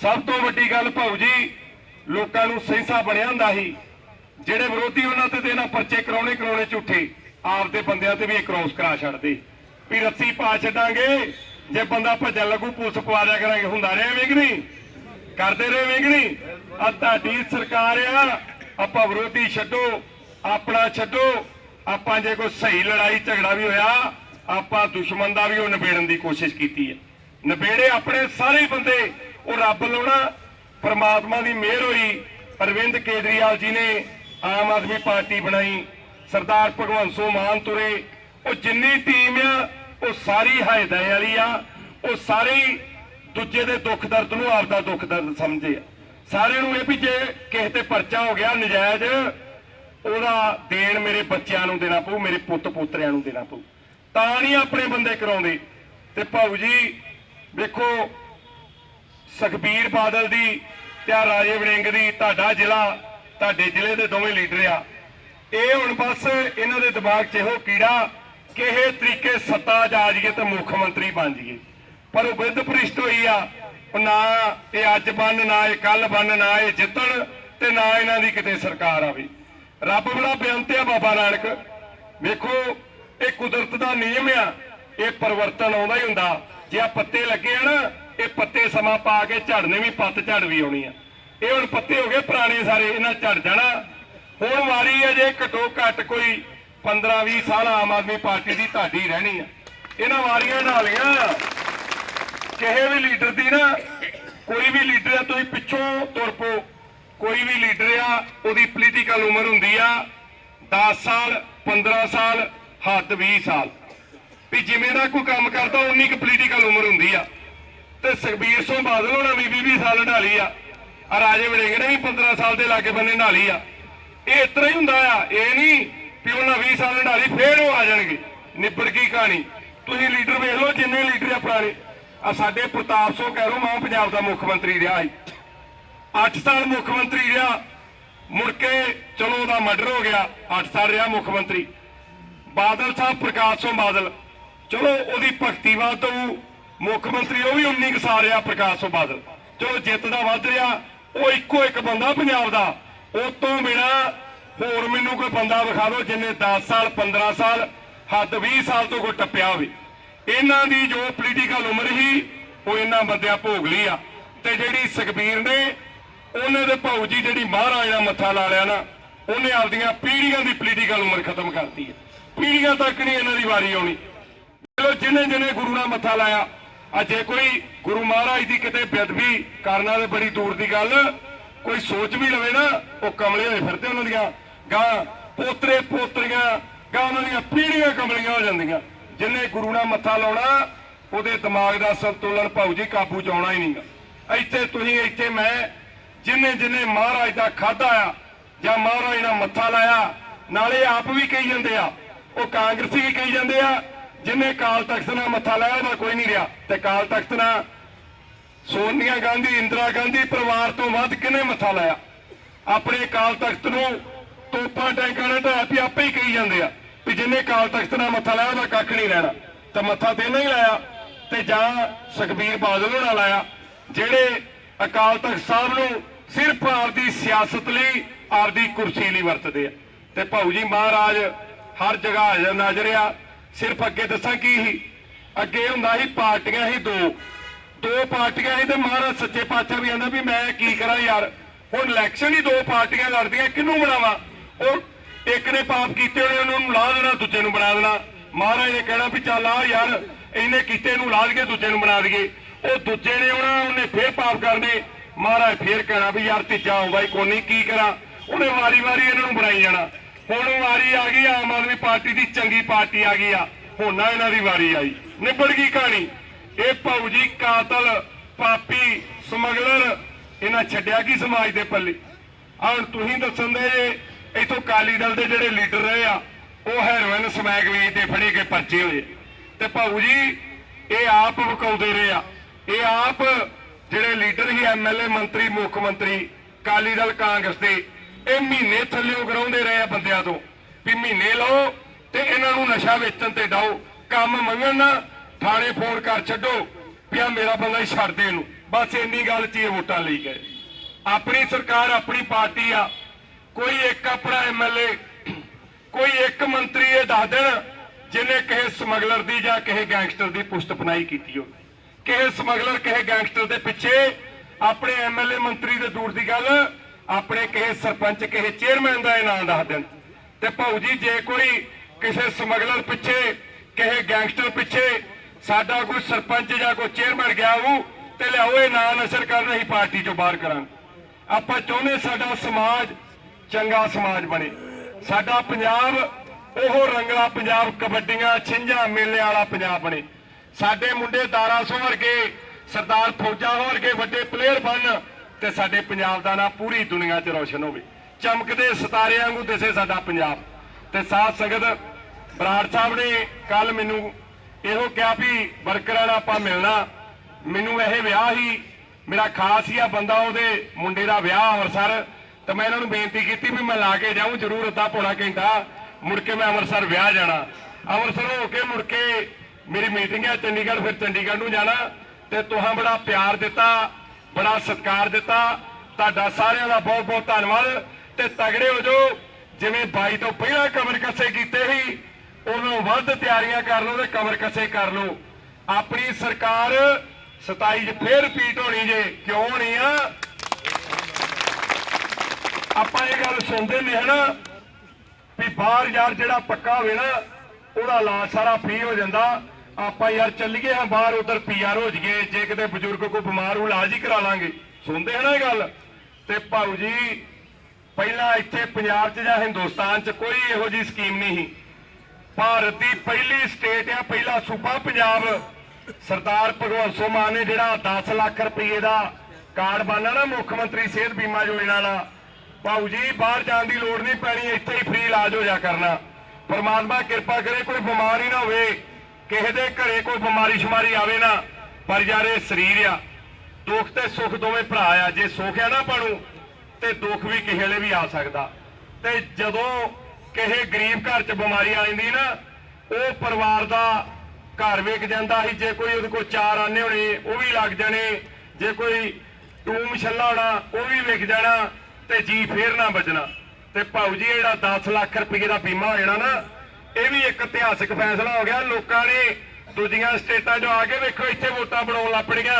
ਸਭ ਤੋਂ ਵੱਡੀ ਗੱਲ ਭਾਊ ਜੀ ਲੋਕਾਂ ਨੂੰ ਸਹਿਸਾ ਬਣਿਆ ਹੁੰਦਾ ਸੀ। ਜਿਹੜੇ ਵਿਰੋਧੀ ਉਹਨਾਂ ਤੇ ਇਹਨਾਂ ਪਰਚੇ ਕਰਾਉਣੇ ਕਰਾਉਣੇ ਝੂਠੇ, ਆਪਦੇ ਬੰਦਿਆਂ ਤੇ ਵੀ ਇਹ ਕ੍ਰੋਸ ਕਰਾ ਛੱਡਦੇ। ਵੀ ਰੱਸੀ ਪਾ ਛੱਡਾਂਗੇ, ਜੇ ਬੰਦਾ ਭੱਜਣ ਲੱਗੂ, ਪੁਲਿਸ ਪਵਾ ਦਿਆ ਕਰਾਂਗੇ। ਹੁੰਦਾ ਰਿਹਾ ਵੀ ਨਹੀਂ? ਕਰਦੇ ਰਹੇ ਵੀ ਨਹੀਂ? ਆ ਤੁਹਾਡੀ ਸਰਕਾਰ ਆ, ਆਪਾਂ ਵਿਰੋਧੀ ਛੱਡੋ, ਆਪਣਾ ਛੱਡੋ, ਆਪਾਂ ਜੇ ਕੋਈ ਸਹੀ ਲੜਾਈ, ਝਗੜਾ ਵੀ ਹੋਇਆ, ਆਪਾਂ ਦੁਸ਼ਮਣ ਦਾ ਵੀ ਉਹ ਨਿਬੇੜਨ ਦੀ ਕੋਸ਼ਿਸ਼ ਕੀਤੀ ਹੈ। ਨਿਬੇੜੇ ਆਪਣੇ ਸਾਰੇ ਬੰਦੇ, ਉਹ ਰੱਬ ਲਾਉਣਾ ਪਰਮਾਤਮਾ ਦੀ ਮਿਹਰ ਹੋਈ, ਅਰਵਿੰਦ ਕੇਜਰੀਵਾਲ ਜੀ ਨੇ ਆਮ ਆਦਮੀ ਪਾਰਟੀ ਬਣਾਈ, ਸਰਦਾਰ ਭਗਵੰਤ ਸਿੰਘ ਮਾਨ ਤੁਰੇ, ਉਹ ਜਿੰਨੀ ਟੀਮ ਆ, ਉਹ ਸਾਰੀ ਹਾਇਦਾਂ ਵਾਲੀ ਆ, ਉਹ ਸਾਰੇ ਦੂਜੇ ਦੇ ਦੁੱਖ ਦਰਦ ਨੂੰ ਆਪਦਾ ਦੁੱਖ ਦਰਦ ਸਮਝੇ ਆ। ਸਾਰਿਆਂ ਨੂੰ ਇਹ ਵੀ ਜੇ ਕਿਸੇ ਤੇ ਪਰਚਾ ਹੋ ਗਿਆ, ਨਜਾਇਜ਼, ਉਹਦਾ ਦੇਣ ਮੇਰੇ ਬੱਚਿਆਂ ਨੂੰ ਦੇਣਾ ਪਊ, ਮੇਰੇ ਪੁੱਤ ਪੋਤਰਿਆਂ ਨੂੰ ਦੇਣਾ ਪਊ। ਤਾਂ ਨਹੀਂ ਆਪਣੇ ਬੰਦੇ ਕਰਾਉਂਦੇ। ਤੇ ਭਾਊ ਜੀ, ਵੇਖੋ ਸੁਖਬੀਰ ਬਾਦਲ ਦੀ ਤੇ ਆਹ ਰਾਜੇ ਵੜਿੰਗ ਦੀ, ਤੁਹਾਡਾ ਜ਼ਿਲ੍ਹਾ, ਤੁਹਾਡੇ ਜ਼ਿਲ੍ਹੇ ਦੇ ਦੋਵੇਂ ਲੀਡਰ ਆ। ਇਹ ਹੁਣ ਬਸ ਇਹਨਾਂ ਦੇ ਦਿਮਾਗ 'ਚ ਇਹੋ ਕੀੜਾ ਕਿ ਤਰੀਕੇ ਸੱਤਾ 'ਚ ਆ ਜਾਈਏ ਤੇ ਮੁੱਖ ਮੰਤਰੀ ਬਣ ਜਾਈਏ ਪਰ ਉਹ ਵਿਧ ਭ੍ਰਿਸ਼ਟ ਹੋਈ ਆ ਨਾ ਇਹ ਅੱਜ ਬਣ, ਨਾ ਇਹ ਕੱਲ ਬਣ, ਨਾ ਇਹ ਜਿੱਤਣ ਤੇ ਨਾ ਇਹਨਾਂ ਦੀ ਕਿਤੇ ਸਰਕਾਰ ਆਵੇ। ਰੱਬ ਬੜਾ ਬੇਅੰਤ ਆ ਬਾਬਾ ਨਾਨਕ। ਵੇਖੋ, ਇਹ ਕੁਦਰਤ ਦਾ ਨਿਯਮ ਆ, ਇਹ ਪਰਿਵਰਤਨ ਆਉਂਦਾ ਹੀ ਹੁੰਦਾ। ਜੇ ਆ ਪੱਤੇ ਲੱਗੇ ਆ ਨਾ ਇਹ ਪੱਤੇ ਸਮਾਂ ਪਾ ਕੇ ਝੜਨੇ ਵੀ ਪੱਤ ਝੜ ਵੀ ਆਉਣੀ ਆ। ਇਹ ਹੁਣ ਪੱਤੇ ਹੋ ਗਏ ਪੁਰਾਣੇ ਸਾਰੇ, ਇਹਨਾਂ ਝੜ ਜਾਣਾ। ਹੁਣ ਵਾਰੀ ਹੈ ਜੇ ਘਟੋ ਘੱਟ ਕੋਈ 15 20 ਸਾਲ ਆਮ ਆਦਮੀ ਪਾਰਟੀ ਦੀ ਤੁਹਾਡੀ ਰਹਿਣੀ ਆ। ਇਹਨਾਂ ਵਾਰੀਆਂ ਢਾਲੀਆਂ ਕਿਸੇ ਵੀ ਲੀਡਰ ਦੀ ਨਾ, ਕੋਈ ਵੀ ਲੀਡਰ ਆ, ਤੁਸੀਂ ਪਿੱਛੋਂ ਤੁਰ ਪੋ ਕੋਈ ਵੀ ਲੀਡਰ ਆ, ਉਹਦੀ ਪੋਲੀਟੀਕਲ ਉਮਰ ਹੁੰਦੀ ਆ 10 ਸਾਲ 15 ਸਾਲ, ਹੱਦ 20 ਸਾਲ। ਵੀ ਜਿਵੇਂ ਦਾ ਕੋਈ ਕੰਮ ਕਰਦਾ, ਉਨੀ ਕੁ ਪੋਲੀਟੀਕਲ ਉਮਰ ਹੁੰਦੀ ਆ। ਤੇ ਸੁਖਬੀਰ ਸਿੰਘ ਬਾਦਲ ਹੋਣਾ ਵੀ 20 ਸਾਲ ਢਾਲੀ ਆ। ਆ ਰਾਜੇ ਵੜਿੰਗ ਨੇ ਵੀ 15 ਸਾਲ ਦੇ ਲਾਗੇ ਬੰਨੇ ਢਾਲੀ ਆ। ਇਹ ਇਤਰਾ ਹੀ ਹੁੰਦਾ ਆ, ਇਹ ਨਹੀਂ ਵੀ ਉਹਨਾਂ 20 ਸਾਲ ਢਾਲੀ ਫੇਰ ਉਹ ਆ ਜਾਣਗੇ। ਨਿਬੜ ਗਈ ਕਹਾਣੀ। ਤੁਸੀਂ ਲੀਡਰ ਵੇਖ ਲਓ, ਜਿੰਨੇ ਲੀਡਰ ਆ ਪੁਰਾਣੇ। ਆ ਸਾਡੇ ਪ੍ਰਤਾਪ ਸਿੰਘ ਕਹਿਰੋ ਮਾਂ ਪੰਜਾਬ ਦਾ ਮੁੱਖ ਮੰਤਰੀ ਰਿਹਾ ਸੀ। 8 ਸਾਲ ਮੁੱਖ ਮੰਤਰੀ ਰਿਹਾ। ਮੁੜ ਕੇ ਚਲੋ ਉਹਦਾ ਮਰਡਰ ਹੋ ਗਿਆ। 8 ਸਾਲ ਰਿਹਾ ਮੁੱਖ ਮੰਤਰੀ। ਬਾਦਲ ਸਾਹਿਬ, ਪ੍ਰਕਾਸ਼ ਸਿੰਘ ਬਾਦਲ। ਚਲੋ ਉਹਦੀ ਭਗਤੀ ਤੋਂ ਮੁੱਖ ਮੰਤਰੀ ਉਹ ਵੀ 19 ਕੁ ਸਾਲ ਰਿਹਾ ਪ੍ਰਕਾਸ਼ ਸਿੰਘ ਬਾਦਲ ਚਲੋ ਜਿੱਤ ਦਾ ਵੱਧ ਰਿਹਾ, ਉਹ ਇੱਕੋ ਇੱਕ ਬੰਦਾ ਪੰਜਾਬ ਦਾ। ਉਹ ਤੋਂ ਬਿਨਾ ਹੋਰ ਮੈਨੂੰ ਕੋਈ ਬੰਦਾ ਵਿਖਾ ਦਿਓ ਜਿੰਨੇ 10 ਸਾਲ 15 ਸਾਲ, ਹੱਦ 20 ਸਾਲ ਤੋਂ ਕੋਈ ਟੱਪਿਆ ਹੋਵੇ। ਇਹਨਾਂ ਦੀ ਜੋ ਪੋਲੀਟੀਕਲ ਉਮਰ ਸੀ, ਉਹ ਇਹਨਾਂ ਬੰਦਿਆਂ ਭੋਗ ਲਈ ਆ। ਤੇ ਜਿਹੜੀ ਸੁਖਬੀਰ ਨੇ, ਉਹਨੇ ਦੇ ਭਾਊ ਜੀ ਜਿਹੜੀ ਮਹਾਰਾਜ ਦਾ ਮੱਥਾ ਲਾ ਲਿਆ ਨਾ, ਉਹਨੇ ਆਪਦੀਆਂ ਪੀੜ੍ਹੀਆਂ ਦੀ ਪੋਲੀਟੀਕਲ ਉਮਰ ਖਤਮ ਕਰਤੀ ਹੈ। ਪੀੜ੍ਹੀਆਂ ਤੱਕ ਨਹੀਂ ਇਹਨਾਂ ਦੀ ਵਾਰੀ ਆਉਣੀ। ਚਲੋ ਜਿਹਨੇ ਜਿਹਨੇ ਗੁਰੂ ਨਾਲ ਮੱਥਾ ਲਾਇਆ ਅਜੇ ਕੋਈ ਗੁਰੂ ਮਹਾਰਾਜ ਦੀ ਕਿਤੇ ਬੇਅਦਬੀ ਕਰਨਾ ਤੇ ਬੜੀ ਦੂਰ ਦੀ ਗੱਲ। ਕੋਈ ਸੋਚ ਵੀ ਲਵੇ ਨਾ, ਉਹ ਕਮਲੇ ਹੋਏ ਫਿਰਦੇ ਉਹਨਾਂ ਦੀਆਂ। ਗਾਂ ਪੋਤਰੇ ਪੋਤਰੀਆਂ, ਗਾਂ ਉਹਨਾਂ ਦੀਆਂ ਪੀੜ੍ਹੀਆਂ ਕਮਲੀਆਂ ਹੋ ਜਾਂਦੀਆਂ। ਜਿਹਨੇ ਗੁਰੂ ਨਾਲ ਮੱਥਾ ਲਾਉਣਾ, ਉਹਦੇ ਦਿਮਾਗ ਦਾ ਸੰਤੁਲਨ ਭਾਊ ਜੀ ਕਾਬੂ ਚ ਆਉਣਾ ਹੀ ਨਹੀਂਗਾ ਇੱਥੇ ਤੁਸੀਂ, ਇੱਥੇ ਮੈਂ, ਜਿੰਨੇ ਜਿੰਨੇ ਮਹਾਰਾਜ ਦਾ ਖਾਦਾ ਆ, ਜਾਂ ਮਹਾਰਾਜ ਨਾਲ ਮੱਥਾ ਲਾਇਆ, ਨਾਲੇ ਆਪ ਵੀ ਕਹੀ ਜਾਂਦੇ ਆ, ਉਹ ਕਾਂਗਰਸੀ ਵੀ ਕਹੀ ਜਾਂਦੇ ਆ ਜਿਨੇ ਕਾਲ ਤਖਤ ਨਾਲ ਮੱਥਾ ਲਾਇਆ ਉਹਦਾ ਕੋਈ ਨਹੀਂ ਰਿਹਾ। ਤੇ ਕਾਲ ਤਖਤ ਨਾਲ ਸੋਨੀਆ ਗਾਂਧੀ, ਇੰਦਰਾ ਗਾਂਧੀ ਪਰਿਵਾਰ ਤੋਂ ਵੱਧ ਕਿਨੇ ਮੱਥਾ ਲਾਇਆ? ਆਪਣੇ ਕਾਲ ਤਖਤ ਨੂੰ ਤੋਪਾਂ, ਟੈਂਕਾਂ ਨਾਲ ਤਾਂ ਆਪ ਆਪੇ ਹੀ ਕਹੀ ਜਾਂਦੇ ਆ ਵੀ ਜਿਨੇ ਕਾਲ ਤਖਤ ਨਾਲ ਮੱਥਾ ਲਾਇਆ, ਉਹਦਾ ਕੱਖ ਨਹੀਂ ਰਹਿਣਾ। ਤੇ ਮੱਥਾ ਤੇ ਨਹੀਂ ਲਾਇਆ ਤੇ ਜਾਂ ਸੁਖਬੀਰ ਬਾਦਲ ਹੋਣਾ ਲਾਇਆ, ਜਿਹੜੇ ਅਕਾਲ ਤਖਤ ਸਾਹਿਬ ਨੂੰ ਸਿਰਫ ਆਪਦੀ ਸਿਆਸਤ ਲਈ, ਆਪਦੀ ਕੁਰਸੀ ਲਈ ਵਰਤਦੇ ਆ। ਤੇ ਭਾਊ ਜੀ ਮਹਾਰਾਜ ਹਰ ਜਗ੍ਹਾ ਹਾਜ਼ਰ ਆ ਸਿਰਫ ਅੱਗੇ ਦੱਸਾਂ ਕੀ ਸੀ? ਅੱਗੇ ਹੁੰਦਾ ਸੀ ਪਾਰਟੀਆਂ ਹੀ ਦੋ। ਦੋ ਪਾਰਟੀਆਂ ਹੀ ਤੇ ਮਹਾਰਾਜ ਸੱਚੇ ਪਾਤਸ਼ਾਹ ਵੀ ਆਂਦਾ ਵੀ ਮੈਂ ਕੀ ਕਰਾਂ ਯਾਰ? ਹੁਣ ਇਲੈਕਸ਼ਨ ਹੀ ਦੋ ਪਾਰਟੀਆਂ ਲੜਦੀਆਂ, ਕਿਹਨੂੰ ਬਣਾਵਾਂ? ਉਹ ਇੱਕ ਨੇ ਪਾਪ ਕੀਤੇ ਹੋਣੇ ਉਹਨਾਂ ਨੂੰ ਲਾ ਦੇਣਾ, ਦੂਜੇ ਨੂੰ ਬਣਾ ਦੇਣਾ। ਮਹਾਰਾਜ ਨੇ ਕਹਿਣਾ ਵੀ ਚੱਲ ਆ ਯਾਰ, ਇਹਨੇ ਕੀਤੇ ਨੂੰ ਲਾ ਦਈਏ, ਦੂਜੇ ਨੂੰ ਬਣਾ ਦਈਏ। ਉਹ ਦੂਜੇ ਨੇ ਆਉਣਾ, ਉਹਨੇ ਫੇਰ ਪਾਪ ਕਰਨੇ। ਮਹਾਰਾਜ ਫੇਰ ਕਹਿਣਾ ਵੀ ਯਾਰ, ਤੀਜਾ ਆਉਂਦਾ ਹੀ ਕੋਈ ਨਹੀਂ ਕੀ ਕਰਾਂ? ਉਹਨੇ ਵਾਰੀ-ਵਾਰੀ ਇਹਨਾਂ ਨੂੰ ਬਣਾਈ ਜਾਣਾ। ਹੁਣ ਵਾਰੀ ਆ ਗਈ, ਆਮ ਆਦਮੀ ਪਾਰਟੀ ਦੀ ਚੰਗੀ ਪਾਰਟੀ ਆ ਗਈ ਆ। ਹੁਣ ਨਾ ਇਹਨਾਂ ਦੀ ਵਾਰੀ ਆਈ। ਨਿਬੜ ਗਈ ਕਹਾਣੀ। ਇਹ ਭਾਊ ਕਾਤਲ, ਪਾਪੀ, ਸਮਗਲਰ, ਇਹਨਾਂ ਛੱਡਿਆ ਕੀ ਸਮਾਜ ਦੇ ਪੱਲੇ? ਹੁਣ ਤੁਸੀਂ ਦੱਸਣ ਦੇ ਇਥੋਂ ਕਾਲੀ ਦਲ ਦੇ ਜਿਹੜੇ ਲੀਡਰ ਰਹੇ ਆ, ਉਹ ਹੈਰੋਇਨ ਸਮੈਕ ਵੇਚਦੇ ਫੜੇ ਕੇ ਪਰਚੇ ਹੋਏ। ਤੇ ਭਾਊ ਜੀ, ਇਹ ਆਪ ਵਿਕਾਉਂਦੇ ਰਹੇ ਆ। ਇਹ ਆਪ ਜਿਹੜੇ ਲੀਡਰ ਹੀ ਐਮਐਲਏ ਮੰਤਰੀ, ਮੁੱਖ ਮੰਤਰੀ ਕਾਲੀ ਦਲ ਕਾਂਗਰਸ ਦੇ ਇਹ ਮਹੀਨੇ ਥੱਲੇ ਕਰਾਉਂਦੇ ਰਹੇ ਆ ਬੰਦਿਆਂ ਤੋਂ ਵੀ ਮਹੀਨੇ ਲਓ ਤੇ ਇਹਨਾਂ ਨੂੰ ਨਸ਼ਾ ਵੇਚਣ ਤੇ ਡਾਓ, ਕੰਮ ਮੰਗਣ ਨਾ, ਥਾਣੇ ਫੋਨ ਕਰ ਛੱਡੋ ਵੀ ਆ ਮੇਰਾ ਬੰਦਾ ਹੀ ਛੱਡ ਦੇ ਇਹਨੂੰ। ਬਸ ਇੰਨੀ ਗੱਲ 'ਚ ਇਹ ਵੋਟਾਂ ਲਈ ਗਏ। ਆਪਣੀ ਸਰਕਾਰ ਆਪਣੀ ਪਾਰਟੀ ਆ, ਕੋਈ ਇੱਕ ਆਪਣਾ ਐਮਐਲਏ ਕੋਈ ਇੱਕ ਮੰਤਰੀ ਇਹ ਦੱਸ ਦੇਣ ਜਿਹਨੇ ਕਿਸੇ ਸਮਗਲਰ ਦੀ ਜਾਂ ਕਿਸੇ ਗੈਂਗਸਟਰ ਦੀ ਪੁਸ਼ਤ ਪਨਾਈ ਕੀਤੀ ਹੋਵੇ। ਕਿਸੇ ਸਮਗਲਰ, ਕਿਸੇ ਗੈਂਗਸਟਰ ਦੇ ਪਿੱਛੇ ਆਪਣੇ ਐਮਐਲਏ ਮੰਤਰੀ ਦੇ ਦੂਰ ਦੀ ਗੱਲ ਆਪਣੇ ਕਿਸੇ ਸਰਪੰਚ, ਕਿਸੇ ਚੇਅਰਮੈਨ ਦਾ ਇਹ ਨਾਂ ਦੱਸ ਦੇਣ। ਤੇ ਭਾਊ ਜੀ, ਜੇ ਕੋਈ ਕਿਸੇ ਸਮਗਲਰ ਪਿੱਛੇ, ਕਿਸੇ ਗੈਂਗਸਟਰ ਪਿੱਛੇ ਸਾਡਾ ਕੋਈ ਸਰਪੰਚ ਜਾਂ ਕੋਈ ਚੇਅਰਮੈਨ ਗਿਆ ਹੋਊ, ਤੇ ਲਿਆਓ, ਇਹ ਨਾਂ ਨਸ਼ਰ ਕਰਨ, ਅਸੀਂ ਪਾਰਟੀ ਚੋਂ ਬਾਹਰ ਕਰਾਂਗੇ। ਆਪਾਂ ਚਾਹੁੰਦੇ ਸਾਡਾ ਸਮਾਜ ਚੰਗਾ ਸਮਾਜ ਬਣੇ। ਸਾਡਾ ਪੰਜਾਬ, ਉਹ ਰੰਗਲਾ ਪੰਜਾਬ, ਕਬੱਡੀਆਂ, ਛਿੰਝਾਂ ਮੇਲੇ ਵਾਲਾ ਪੰਜਾਬ ਬਣੇ। ਸਾਡੇ ਮੁੰਡੇ ਦਾਰਾ ਸੋ ਵਰਗੇ, ਸਰਦਾਰ ਫੌਜਾ ਵਰਗੇ ਵੱਡੇ ਪਲੇਅਰ ਬਣ ਤੇ ਸਾਡੇ ਪੰਜਾਬ ਦਾ ਨਾਂ ਪੂਰੀ ਦੁਨੀਆ 'ਚ ਰੌਸ਼ਨ ਹੋਵੇ। ਚਮਕਦੇ ਸਿਤਾਰੇ ਵਾਂਗੂ ਦਿਸੇ ਸਾਡਾ ਪੰਜਾਬ। ਤੇ ਸਾਧ ਸੰਗਤ, ਬਰਾੜ ਸਾਹਿਬ ਨੇ ਕੱਲ ਮੈਨੂੰ ਇਹੋ ਕਿਹਾ ਵੀ ਵਰਕਰਾਂ ਨਾਲ ਆਪਾਂ ਮਿਲਣਾ। ਮੈਨੂੰ ਇਹ ਵਿਆਹ ਹੀ, ਮੇਰਾ ਖਾਸ ਹੀ ਆ ਬੰਦਾ ਉਹਦੇ ਮੁੰਡੇ ਦਾ ਵਿਆਹ ਅੰਮ੍ਰਿਤਸਰ। ਤੇ ਮੈਂ ਇਹਨਾਂ ਨੂੰ ਬੇਨਤੀ ਕੀਤੀ ਵੀ ਮੈਂ ਲਾ ਕੇ ਜਾਊਂ, ਜ਼ਰੂਰ ਅੱਧਾ ਪੌਣਾ ਘੰਟਾ। ਮੁੜ ਕੇ ਮੈਂ ਅੰਮ੍ਰਿਤਸਰ ਵਿਆਹ ਜਾਣਾ। ਅੰਮ੍ਰਿਤਸਰ ਹੋ ਕੇ ਮੁੜ ਕੇ ਮੇਰੀ ਮੀਟਿੰਗ ਹੈ, ਚੰਡੀਗੜ੍ਹ, ਫਿਰ ਚੰਡੀਗੜ੍ਹ ਨੂੰ ਜਾਣਾ। ਤੇ ਤੁਹਾਂ ਬੜਾ ਪਿਆਰ ਦਿੱਤਾ। ਬੜਾ ਸਤਿਕਾਰ ਦਿੱਤਾ। ਤੁਹਾਡਾ ਸਾਰਿਆਂ ਦਾ ਬਹੁਤ ਬਹੁਤ ਧੰਨਵਾਦ। ਤੇ ਤਗੜੇ ਹੋ ਜਾਓ। ਜਿਵੇਂ ਬਾਈ ਤੋਂ ਪਹਿਲਾਂ ਕਮਰ ਕੱਸੇ ਕੀਤੇ ਸੀ ਉਹਨੂੰ ਵੱਧ ਤਿਆਰੀਆਂ ਕਰ ਲਓ ਤੇ ਕਮਰ ਕੱਸੇ ਕਰ ਲਓ। ਆਪਣੀ ਸਰਕਾਰ 27 ਚ ਫੇਰ ਰਿਪੀਟ ਹੋਣੀ ਜੇ, ਕਿਉਂ ਨਹੀਂ ਆ? ਆਪਾਂ ਇਹ ਗੱਲ ਸੁਣਦੇ ਨੇ ਹਨਾ ਵੀ ਬਾਹਰ ਯਾਰ ਜਿਹੜਾ ਪੱਕਾ ਹੋਵੇ ਨਾ, ਉਹਦਾ ਇਲਾਜ ਸਾਰਾ ਫ੍ਰੀ ਹੋ ਜਾਂਦਾ। ਆਪਾਂ ਯਾਰ ਚੱਲੀਏ ਹਾਂ ਬਾਹਰ, ਉਧਰ ਪੀਆਰ ਹੋ ਜਾਈਏ, ਜੇ ਕਿਤੇ ਬਜ਼ੁਰਗ ਕੋਈ ਬਿਮਾਰ ਹੋ ਇਲਾਜ ਹੀ ਕਰਾ ਲਾਂਗੇ। ਸੁਣਦੇ ਹਨਾ ਇਹ ਗੱਲ? ਤੇ ਭਾਊ ਜੀ, ਪਹਿਲਾਂ ਇੱਥੇ ਪੰਜਾਬ 'ਚ ਜਾਂ ਹਿੰਦੁਸਤਾਨ 'ਚ ਕੋਈ ਇਹੋ ਜੀ ਸਕੀਮ ਨਹੀਂ ਸੀ। ਭਾਰਤ ਦੀ ਪਹਿਲੀ ਸਟੇਟ ਆ, ਪਹਿਲਾ ਸੂਬਾ ਪੰਜਾਬ। ਸਰਦਾਰ ਭਗਵੰਤ ਸਿੰਘ ਮਾਨ ਨੇ ਜਿਹੜਾ 10 ਲੱਖ ਰੁਪਏ ਦਾ ਕਾਰਡ ਬਣਨਾ ਨਾ ਮੁੱਖ ਮੰਤਰੀ ਸਿਹਤ ਬੀਮਾ ਯੋਜਨਾ ਨਾਲ ਭਾਊ ਜੀ, ਬਾਹਰ ਜਾਣ ਦੀ ਲੋੜ ਨਹੀਂ ਪੈਣੀ, ਇੱਥੇ ਹੀ ਫ੍ਰੀ ਇਲਾਜ ਹੋ ਜਾ ਕਰਨਾ। ਪਰਮਾਤਮਾ ਕਿਰਪਾ ਕਰੇ, ਕੋਈ ਬਿਮਾਰ ਹੀ ਨਾ ਹੋਵੇ। ਕਿਸੇ ਦੇ ਘਰੇ ਕੋਈ ਬਿਮਾਰੀ ਸ਼ਮਾਰੀ ਆਵੇ ਨਾ, ਪਰ ਯਾਰ ਇਹ ਸਰੀਰ ਆ। ਦੁੱਖ ਤੇ ਸੁੱਖ ਦੋਵੇਂ ਭਰਾ ਆ। ਜੇ ਸੁੱਖ ਆ ਨਾ ਬਣੂ ਤੇ ਦੁੱਖ ਵੀ ਕਿਸੇ ਵੇਲੇ ਵੀ ਆ ਸਕਦਾ। ਤੇ ਜਦੋਂ ਕਿਸੇ ਗਰੀਬ ਘਰ 'ਚ ਬਿਮਾਰੀ ਆ ਜਾਂਦੀ ਨਾ, ਉਹ ਪਰਿਵਾਰ ਦਾ ਘਰ ਵੇਖ ਜਾਂਦਾ ਸੀ। ਜੇ ਕੋਈ ਉਹਦੇ ਕੋਲ ਚਾਰ ਆਨੇ ਹੋਣੇ, ਉਹ ਵੀ ਲੱਗ ਜਾਣੇ। ਜੇ ਕੋਈ ਟੂਮ ਛੱਲਾ ਹੋਣਾ, ਉਹ ਵੀ ਵਿਕ ਜਾਣਾ। ਤੇ ਜੀ ਫੇਰ ਨਾ ਬਚਣਾ ਤੇ ਭਾਊ ਜੀ, ਜਿਹੜਾ 10 ਲੱਖ ਰੁਪਏ ਦਾ ਬੀਮਾ ਹੋ ਜਾਣਾ ਨਾ ਇਹ ਵੀ ਇੱਕ ਇਤਿਹਾਸਕ ਫੈਸਲਾ ਹੋ ਗਿਆ। ਲੋਕਾਂ ਨੇ ਦੂਜੀਆਂ ਸਟੇਟਾਂ 'ਚੋਂ ਆ ਕੇ ਵੇਖੋ, ਇੱਥੇ ਵੋਟਾਂ ਬਣਾਉਣ ਲੱਗ ਪੜੀਆਂ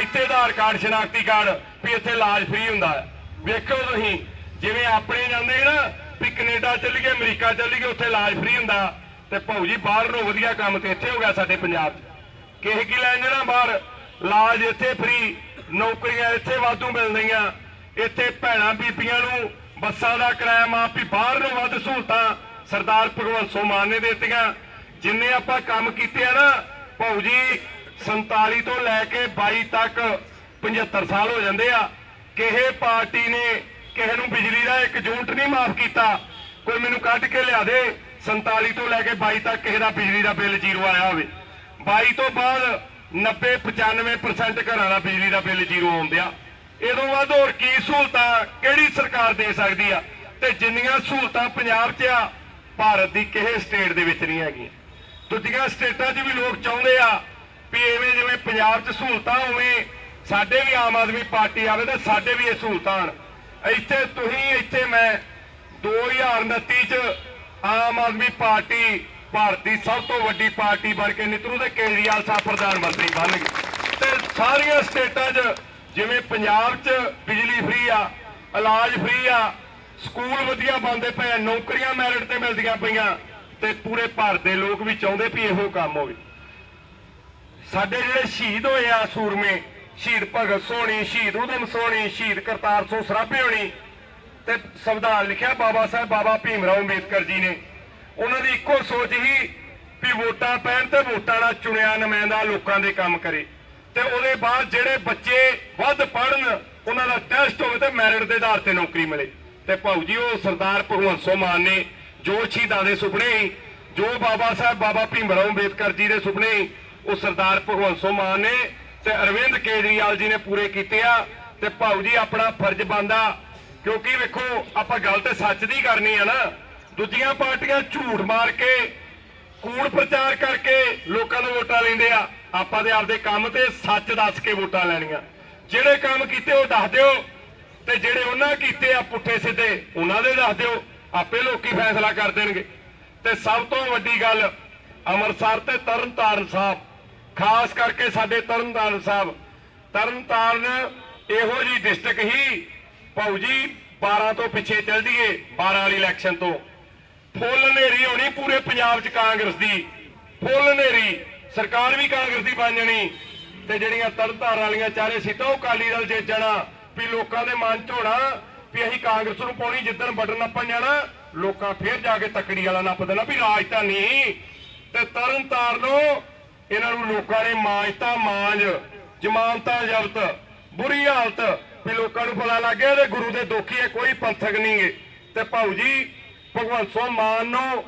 ਇੱਥੇ ਆਧਾਰ ਕਾਰਡ, ਸ਼ਨਾਖਤੀ ਕਾਰਡ ਵੀ ਇੱਥੇ ਇਲਾਜ ਫ੍ਰੀ ਹੁੰਦਾ ਹੈ। ਵੇਖੋ ਤੁਸੀਂ, ਜਿਵੇਂ ਆਪਣੇ ਜਾਂਦੇ ਨਾ, ਵੀ ਕੈਨੇਡਾ ਚੱਲ ਗਏ, ਅਮਰੀਕਾ ਚੱਲ ਗਏ, ਉੱਥੇ ਇਲਾਜ ਫ੍ਰੀ ਹੁੰਦਾ। ਤੇ ਭਾਊ ਜੀ, ਬਾਹਰ ਨੂੰ ਵਧੀਆ ਕੰਮ ਤੇ ਇੱਥੇ ਹੋ ਗਿਆ ਸਾਡੇ ਪੰਜਾਬ 'ਚ। ਕਿਸੇ ਕੀ ਲੈਣ ਜਾਣਾ ਬਾਹਰ? ਇਲਾਜ ਇੱਥੇ ਫ੍ਰੀ ਨੌਕਰੀਆਂ ਇੱਥੇ ਵਾਧੂ ਮਿਲਦੀਆਂ ਇੱਥੇ ਭੈਣਾਂ ਬੀਬੀਆਂ ਨੂੰ ਬੱਸਾਂ ਦਾ ਕਿਰਾਇਆ ਮਾਫ ਵੀ, ਬਾਹਰ ਨੂੰ ਵੱਧ ਸਹੂਲਤਾਂ ਸਰਦਾਰ ਭਗਵੰਤ ਸਿੰਘ ਮਾਨ ਨੇ ਦੇ ਦਿੱਤੀਆਂ। ਜਿੰਨੇ ਆਪਾਂ ਕੰਮ ਕੀਤੇ ਆ ਨਾ, ਭਾਊ ਜੀ 47 ਤੋਂ ਲੈ ਕੇ 22 ਤੱਕ 75 ਸਾਲ ਹੋ ਜਾਂਦੇ ਆ। ਕਿਸੇ ਪਾਰਟੀ ਨੇ ਕਿਸੇ ਨੂੰ ਬਿਜਲੀ ਦਾ ਇੱਕ ਯੂਨਿਟ ਨਹੀਂ ਮਾਫ ਕੀਤਾ। ਕੋਈ ਮੈਨੂੰ ਕੱਢ ਕੇ ਲਿਆ ਦੇ 47 ਤੋਂ ਲੈ ਕੇ 22 ਤੱਕ ਕਿਸੇ ਦਾ ਬਿਜਲੀ ਦਾ ਬਿੱਲ ਜ਼ੀਰੋ ਆਇਆ ਹੋਵੇ। 22 ਤੋਂ ਬਾਅਦ 90 95% ਘਰਾਂ ਦਾ ਬਿਜਲੀ ਦਾ ਬਿੱਲ ਜ਼ੀਰੋ ਆਉਂਦਿਆ ਇਦੋਂ ਬਾਅਦ ਹੋਰ ਕੀ ਸਹੂਲਤਾਂ ਕਿਹੜੀ ਸਰਕਾਰ ਦੇ ਸਕਦੀ ਆ? ਤੇ ਜਿੰਨੀਆਂ ਸਹੂਲਤਾਂ ਪੰਜਾਬ 'ਚ ਆ ਭਾਰਤ ਦੀ ਕਿਸੇ ਸਟੇਟ ਦੇ ਵਿੱਚ ਨਹੀਂ ਹੈਗੀ। ਦੂਜੀਆਂ ਸਟੇਟਾਂ 'ਚ ਵੀ ਲੋਕ ਚਾਹੁੰਦੇ ਆ ਵੀ ਐਵੇਂ ਜਿਵੇਂ ਪੰਜਾਬ 'ਚ ਸਹੂਲਤਾਂ ਹੋਵੇ, ਸਾਡੇ ਵੀ ਆਮ ਆਦਮੀ ਪਾਰਟੀ ਆਵੇ ਤਾਂ ਸਾਡੇ ਵੀ ਇਹ ਸਹੂਲਤਾਂ ਹਨ ਇੱਥੇ ਤੁਸੀਂ, ਇੱਥੇ ਮੈਂ 2029 'ਚ ਆਮ ਆਦਮੀ ਪਾਰਟੀ, ਭਾਰਤ ਦੀ ਸਭ ਤੋਂ ਵੱਡੀ ਪਾਰਟੀ ਬਣ ਕੇ ਨਿਤਰੂ ਤੇ ਕੇਜਰੀਵਾਲ ਸਾਹਿਬ ਪ੍ਰਧਾਨ ਮੰਤਰੀ ਬਣ ਗਏ। ਤੇ ਸਾਰੀਆਂ ਸਟੇਟਾਂ 'ਚ ਜਿਵੇਂ ਪੰਜਾਬ 'ਚ ਬਿਜਲੀ ਫ੍ਰੀ ਆ, ਇਲਾਜ ਫ੍ਰੀ ਆ ਸਕੂਲ ਵਧੀਆ ਬਣਦੇ ਪਏ ਨੌਕਰੀਆਂ ਮੈਰਿਟ ਤੇ ਮਿਲਦੀਆਂ ਪਈਆਂ ਤੇ ਪੂਰੇ ਭਾਰਤ ਦੇ ਲੋਕ ਵੀ ਚਾਹੁੰਦੇ ਵੀ ਇਹੋ ਕੰਮ ਹੋਵੇ। ਸਾਡੇ ਜਿਹੜੇ ਸ਼ਹੀਦ ਹੋਏ ਆ ਸੂਰਮੇ, ਸ਼ਹੀਦ ਭਗਤ ਸੋਹਣੀ, ਸ਼ਹੀਦ ਉਦਮ ਸੋਹਣੀ, ਸ਼ਹੀਦ ਕਰਤਾਰ ਸਿੰਘ ਸਰਾਭੇ ਹੋਣੀ ਤੇ ਸੰਵਿਧਾਨ ਲਿਖਿਆ ਬਾਬਾ ਸਾਹਿਬ, ਬਾਬਾ ਭੀਮ ਰਾਓ ਅੰਬੇਦਕਰ ਜੀ ਨੇ। ਉਹਨਾਂ ਦੀ ਇੱਕੋ ਸੋਚ ਹੀ ਵੀ ਵੋਟਾਂ ਪੈਣ ਤੇ ਵੋਟਾਂ ਨਾਲ ਚੁਣਿਆ ਨੁਮਾਇੰਦਾ ਲੋਕਾਂ ਦੇ ਕੰਮ ਕਰੇ। ਤੇ ਉਹਦੇ ਬਾਅਦ ਜਿਹੜੇ ਬੱਚੇ ਵੱਧ ਪੜਨ ਉਹਨਾਂ ਦਾ ਟੈਸਟ ਹੋਵੇ ਤੇ ਮੈਰਿਟ ਦੇ ਆਧਾਰ ਤੇ ਨੌਕਰੀ ਮਿਲੇ। ਤੇ ਭਾਊ ਜੀ, ਉਹ ਸਰਦਾਰ ਭਗਵੰਤ ਸਿੰਘ ਮਾਨ ਨੇ ਜੋ ਸ਼ਹੀਦਾਂ ਦੇ ਸੁਪਨੇ ਜੋ ਬਾਬਾ ਸਾਹਿਬ, ਬਾਬਾ ਭੀਮ ਅੰਬੇਦਕਰ ਜੀ ਦੇ ਸੁਪਨੇ ਉਹ ਸਰਦਾਰ ਭਗਵੰਤ ਸਿੰਘ ਮਾਨ ਨੇ ਤੇ ਅਰਵਿੰਦ ਕੇਜਰੀਵਾਲ ਜੀ ਨੇ ਪੂਰੇ ਕੀਤੇ ਆ। ਤੇ ਭਾਊ ਜੀ, ਆਪਣਾ ਫਰਜ਼ ਬੰਦਾ ਕਿਉਂਕਿ ਵੇਖੋ, ਆਪਾਂ ਗੱਲ ਤੇ ਸੱਚ ਦੀ ਕਰਨੀ ਆ ਨਾ। ਦੂਜੀਆਂ ਪਾਰਟੀਆਂ ਝੂਠ ਮਾਰ ਕੇ, ਕੂੜ ਪ੍ਰਚਾਰ ਕਰਕੇ ਲੋਕਾਂ ਨੂੰ ਵੋਟਾਂ ਲੈਂਦੇ ਆ। ਆਪਾਂ ਦੇ ਆਪਦੇ ਕੰਮ ਤੇ ਸੱਚ ਦੱਸ ਕੇ ਵੋਟਾਂ ਲੈਣੀਆਂ। ਜਿਹੜੇ ਕੰਮ ਕੀਤੇ ਉਹ ਦੱਸ ਦਿਓ। ਤੇ ਜਿਹੜੇ ਉਹਨਾਂ ਕੀਤੇ ਆ ਪੁੱਠੇ ਸਿੱਧੇ, ਉਹਨਾਂ ਦੇ ਦੱਸ ਦਿਓ। ਆਪੇ ਲੋਕੀ ਫੈਸਲਾ ਕਰ ਦੇਣਗੇ। ਤੇ ਸਭ ਤੋਂ ਵੱਡੀ ਗੱਲ, ਅੰਮ੍ਰਿਤਸਰ ਤੇ ਤਰਨਤਾਰਨ ਸਾਹਿਬ। ਖਾਸ ਕਰਕੇ ਸਾਡੇ ਤਰਨਤਾਰਨ ਸਾਹਿਬ। ਤਰਨਤਾਰਨ ਇਹੋ ਜੀ ਡਿਸਟ੍ਰਿਕਟ ਹੀ ਭਾਊ ਜੀ 12 ਤੋਂ ਪਿੱਛੇ ਚੱਲ ਜੀਏ 12 ਵਾਲੀ ਇਲੈਕਸ਼ਨ ਤੋਂ। ਫੁੱਲ ਹਨੇਰੀ ਹੋਣੀ ਪੂਰੇ ਪੰਜਾਬ 'ਚ ਕਾਂਗਰਸ ਦੀ। ਫੁੱਲ ਹਨੇਰੀ। ਸਰਕਾਰ ਵੀ ਕਾਂਗਰਸ ਦੀ ਬਣ ਜਾਣੀ। ਤੇ ਜਿਹੜੀਆਂ ਤਰਨਤਾਰਨ ਵਾਲੀਆਂ ਚਾਰੇ ਸੀਟਾਂ, ਉਹ ਅਕਾਲੀ ਦਲ ਜਿੱਤ ਜਾਣਾ। ਵੀ ਲੋਕਾਂ ਦੇ ਮਨ 'ਚ ਹੋਣਾ ਵੀ ਅਸੀਂ ਕਾਂਗਰਸ ਨੂੰ ਪਾਉਣੀ ਜਿੱਦਣ ਬਟਨ ਨੱਪਣ ਜਾਣਾ ਲੋਕਾਂ ਫੇਰ ਜਾ ਕੇ ਤੱਕੜੀ ਵਾਲਾ ਨੱਪ ਦੇਣਾ ਵੀ ਰਾਜਧਾਨੀ। ਤੇ ਤਰਨਤਾਰਨੋਂ ਇਹਨਾਂ ਨੂੰ ਲੋਕਾਂ ਨੇ ਮਾਂਜਤਾ ਮਾਂਜ ਜ਼ਮਾਨਤਾਂ, ਜ਼ਬਤ, ਬੁਰੀ ਹਾਲਤ ਵੀ ਲੋਕਾਂ ਨੂੰ ਪਤਾ ਲੱਗ ਗਿਆ ਤੇ ਗੁਰੂ ਦੇ ਦੋਖੀ ਹੈ ਕੋਈ ਪੰਥਕ ਨਹੀਂਗੇ ਤੇ ਭਾਊ ਜੀ, ਭਗਵੰਤ ਸਿੰਘ ਮਾਨ ਨੂੰ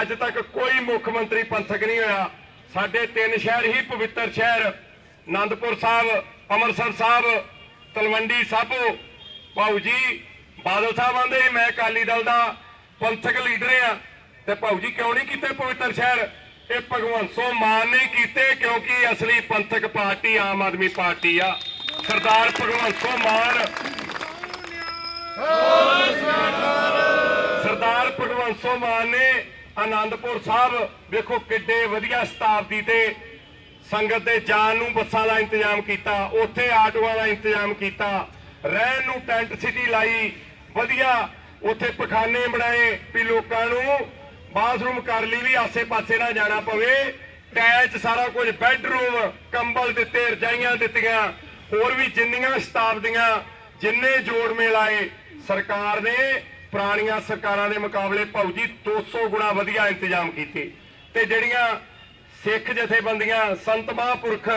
ਅੱਜ ਤੱਕ ਕੋਈ ਮੁੱਖ ਮੰਤਰੀ ਪੰਥਕ ਨਹੀਂ ਹੋਇਆ। ਸਾਡੇ ਤਿੰਨ ਸ਼ਹਿਰ ਹੀ ਪਵਿੱਤਰ ਸ਼ਹਿਰ ਆਨੰਦਪੁਰ ਸਾਹਿਬ, ਅੰਮ੍ਰਿਤਸਰ ਸਾਹਿਬ ਤਲਵੰਡੀ ਸਾਬੋ। ਭਾਊ ਜੀ, ਬਾਦਲ ਸਾਹਿਬ ਆਂਦੇ, ਮੈਂ ਅਕਾਲੀ ਦਲ ਦਾ ਪੰਥਕ ਲੀਡਰ ਆ। ਤੇ ਭਾਊ ਜੀ, ਕਿਉਂ ਨਹੀਂ ਕੀਤੇ ਪਵਿੱਤਰ ਸ਼ਹਿਰ? ਇਹ ਭਗਵੰਤ ਸਿੰਘ ਮਾਨ ਨੇ ਕੀਤੇ, ਕਿਉਂਕਿ ਅਸਲੀ ਪੰਥਕ ਪਾਰਟੀ ਆਮ ਆਦਮੀ ਪਾਰਟੀ ਆ। ਸਰਦਾਰ ਭਗਵੰਤ ਸਿੰਘ ਮਾਨ। ਸਰਦਾਰ ਭਗਵੰਤ ਸਿੰਘ ਮਾਨ ਨੇ ਆਨੰਦਪੁਰ ਸਾਹਿਬ, ਵੇਖੋ ਕਿੱਡੇ ਵਧੀਆ ਸਤਾਬਦੀ ਤੇ ਸੰਗਤ ਦੇ ਜਾਣ ਨੂੰ ਬੱਸਾਂ ਦਾ ਇੰਤਜ਼ਾਮ ਕੀਤਾ, ਉੱਥੇ ਆਟੋਆਂ ਦਾ ਇੰਤਜ਼ਾਮ ਕੀਤਾ, ਰਹਿਣ ਨੂੰ ਟੈਂਟ ਸਿਟੀ ਲਾਈ, ਵਧੀਆ, ਉੱਥੇ ਪਖਾਨੇ ਬਣਾਏ ਵੀ ਲੋਕਾਂ ਨੂੰ ਬਾਥਰੂਮ ਕਰ ਲਈ ਵੀ ਆਸੇ-ਪਾਸੇ ਨਾ ਜਾਣਾ ਪਵੇ ਟੈਚ ਸਾਰਾ ਕੁਝ ਬੈੱਡਰੂਮ, ਕੰਬਲ ਦਿੱਤੇ, ਰਜਾਈਆਂ ਦਿੱਤੀਆਂ, ਹੋਰ ਵੀ ਜਿੰਨੀਆਂ ਸ਼ਤਾਬਦੀਆਂ ਜਿੰਨੇ ਜੋੜ ਮੇਲ ਆਏ, ਸਰਕਾਰ ਨੇ ਪੁਰਾਣੀਆਂ ਸਰਕਾਰਾਂ ਦੇ ਮੁਕਾਬਲੇ ਭਾਊ ਜੀ 200 ਗੁਣਾ ਵਧੀਆ ਇੰਤਜ਼ਾਮ ਕੀਤੇ। ਤੇ ਜਿਹੜੀਆਂ ਸਿੱਖ ਜਥੇਬੰਦੀਆਂ, ਸੰਤ ਮਹਾਂਪੁਰਖ,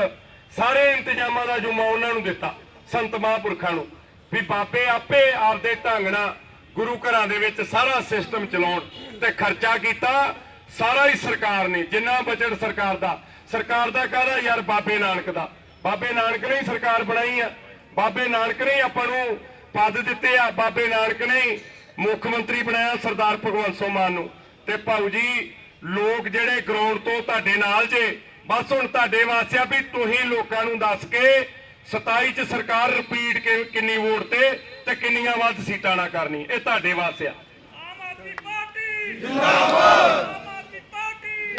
ਸਾਰੇ ਇੰਤਜ਼ਾਮਾਂ ਦਾ ਜੁਮਾ ਉਹਨਾਂ ਨੂੰ ਦਿੱਤਾ, ਸੰਤ ਮਹਾਂਪੁਰਖਾਂ ਨੂੰ, ਵੀ ਬਾਬੇ ਆਪੇ ਆਪਦੇ ਢੰਗ ਨਾਲ ਗੁਰੂ ਘਰਾਂ ਦੇ ਵਿੱਚ ਸਾਰਾ ਸਿਸਟਮ ਚਲਾਉਣ ਤੇ ਖਰਚਾ ਕੀਤਾ, ਸਾਰਾ ਹੀ ਸਰਕਾਰ ਨੇ, ਜਿੰਨਾ ਬਜਟ ਸਰਕਾਰ ਦਾ ਸਰਕਾਰ ਦਾ ਕਹਦਾ ਯਾਰ ਬਾਬੇ ਨਾਨਕ ਦਾ? ਬਾਬੇ ਨਾਨਕ ਨੇ ਹੀ ਸਰਕਾਰ ਬਣਾਈ ਆ, ਬਾਬੇ ਨਾਨਕ ਨੇ ਹੀ ਆਪਾਂ ਨੂੰ ਪਦ ਦਿੱਤੇ ਆ, ਬਾਬੇ ਨਾਨਕ ਨੇ ਹੀ ਮੁੱਖ ਮੰਤਰੀ ਬਣਾਇਆ ਸਰਦਾਰ ਭਗਵੰਤ ਸਿੰਘ ਮਾਨ ਨੂੰ, ਤੇ ਭਾਊ ਜੀ ਲੋਕ ਜਿਹੜੇ ਗਰਾਊਂਡ ਤੋਂ ਤੁਹਾਡੇ ਨਾਲ ਜੇ ਬਸ ਹੁਣ ਤੁਹਾਡੇ ਵਾਸਤੇ ਆ ਵੀ ਤੁਸੀਂ ਲੋਕਾਂ ਨੂੰ ਦੱਸ ਕੇ 27 ਚ ਸਰਕਾਰ ਰਿਪੀਟ ਕਿੰਨੀ ਵੋਟ ਤੇ ਤੇ ਕਿੰਨੀਆਂ ਵੱਧ ਸੀਟਾਂ ਨਾ ਕਰਨੀ ਇਹ ਤੁਹਾਡੇ ਵਾਸਤੇ ਆ। ਆਮ ਆਦਮੀ ਪਾਰਟੀ! ਜਿੰਦਾਬਾਦ! ਆਮ ਆਦਮੀ ਪਾਰਟੀ!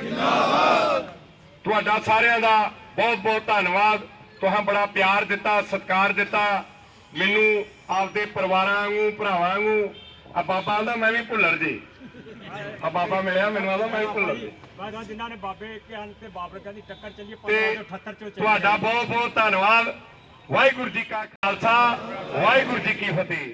ਤੁਹਾਡਾ ਸਾਰਿਆਂ ਦਾ ਬਹੁਤ ਬਹੁਤ ਧੰਨਵਾਦ। ਤੁਹਾਂ ਬੜਾ ਪਿਆਰ ਦਿੱਤਾ ਸਤਿਕਾਰ ਦਿੱਤਾ। ਮੈਨੂੰ ਆਪਦੇ ਪਰਿਵਾਰਾਂ ਵਾਂਗੂ ਭਰਾਵਾਂ ਵਾਂਗੂ। ਆ ਬਾਬਾ ਆਂਦਾ ਮੈਂ ਵੀ ਭੁੱਲਰ ਜੀ। ਆ ਬਾਬਾ ਮਿਲਿਆ ਮੈਨੂੰ ਆਂਦਾ ਮੈਂ ਜੀ ਬਾਗਾ ਜਿਨ੍ਹਾਂ ਨੇ ਬਾਬੇ ਕਹਿਣ ਤੇ ਬਾਬਰ ਕਹਿੰਦੀ ਟੱਕਰ ਚੱਲੀ ਤੇ 1578 ਚੋਂ ਤੁਹਾਡਾ ਬਹੁਤ ਬਹੁਤ ਧੰਨਵਾਦ। ਵਾਹਿਗੁਰੂ ਜੀ ਕਾ ਖਾਲਸਾ ਵਾਹਿਗੁਰੂ ਜੀ ਕੀ ਫਤਿਹ।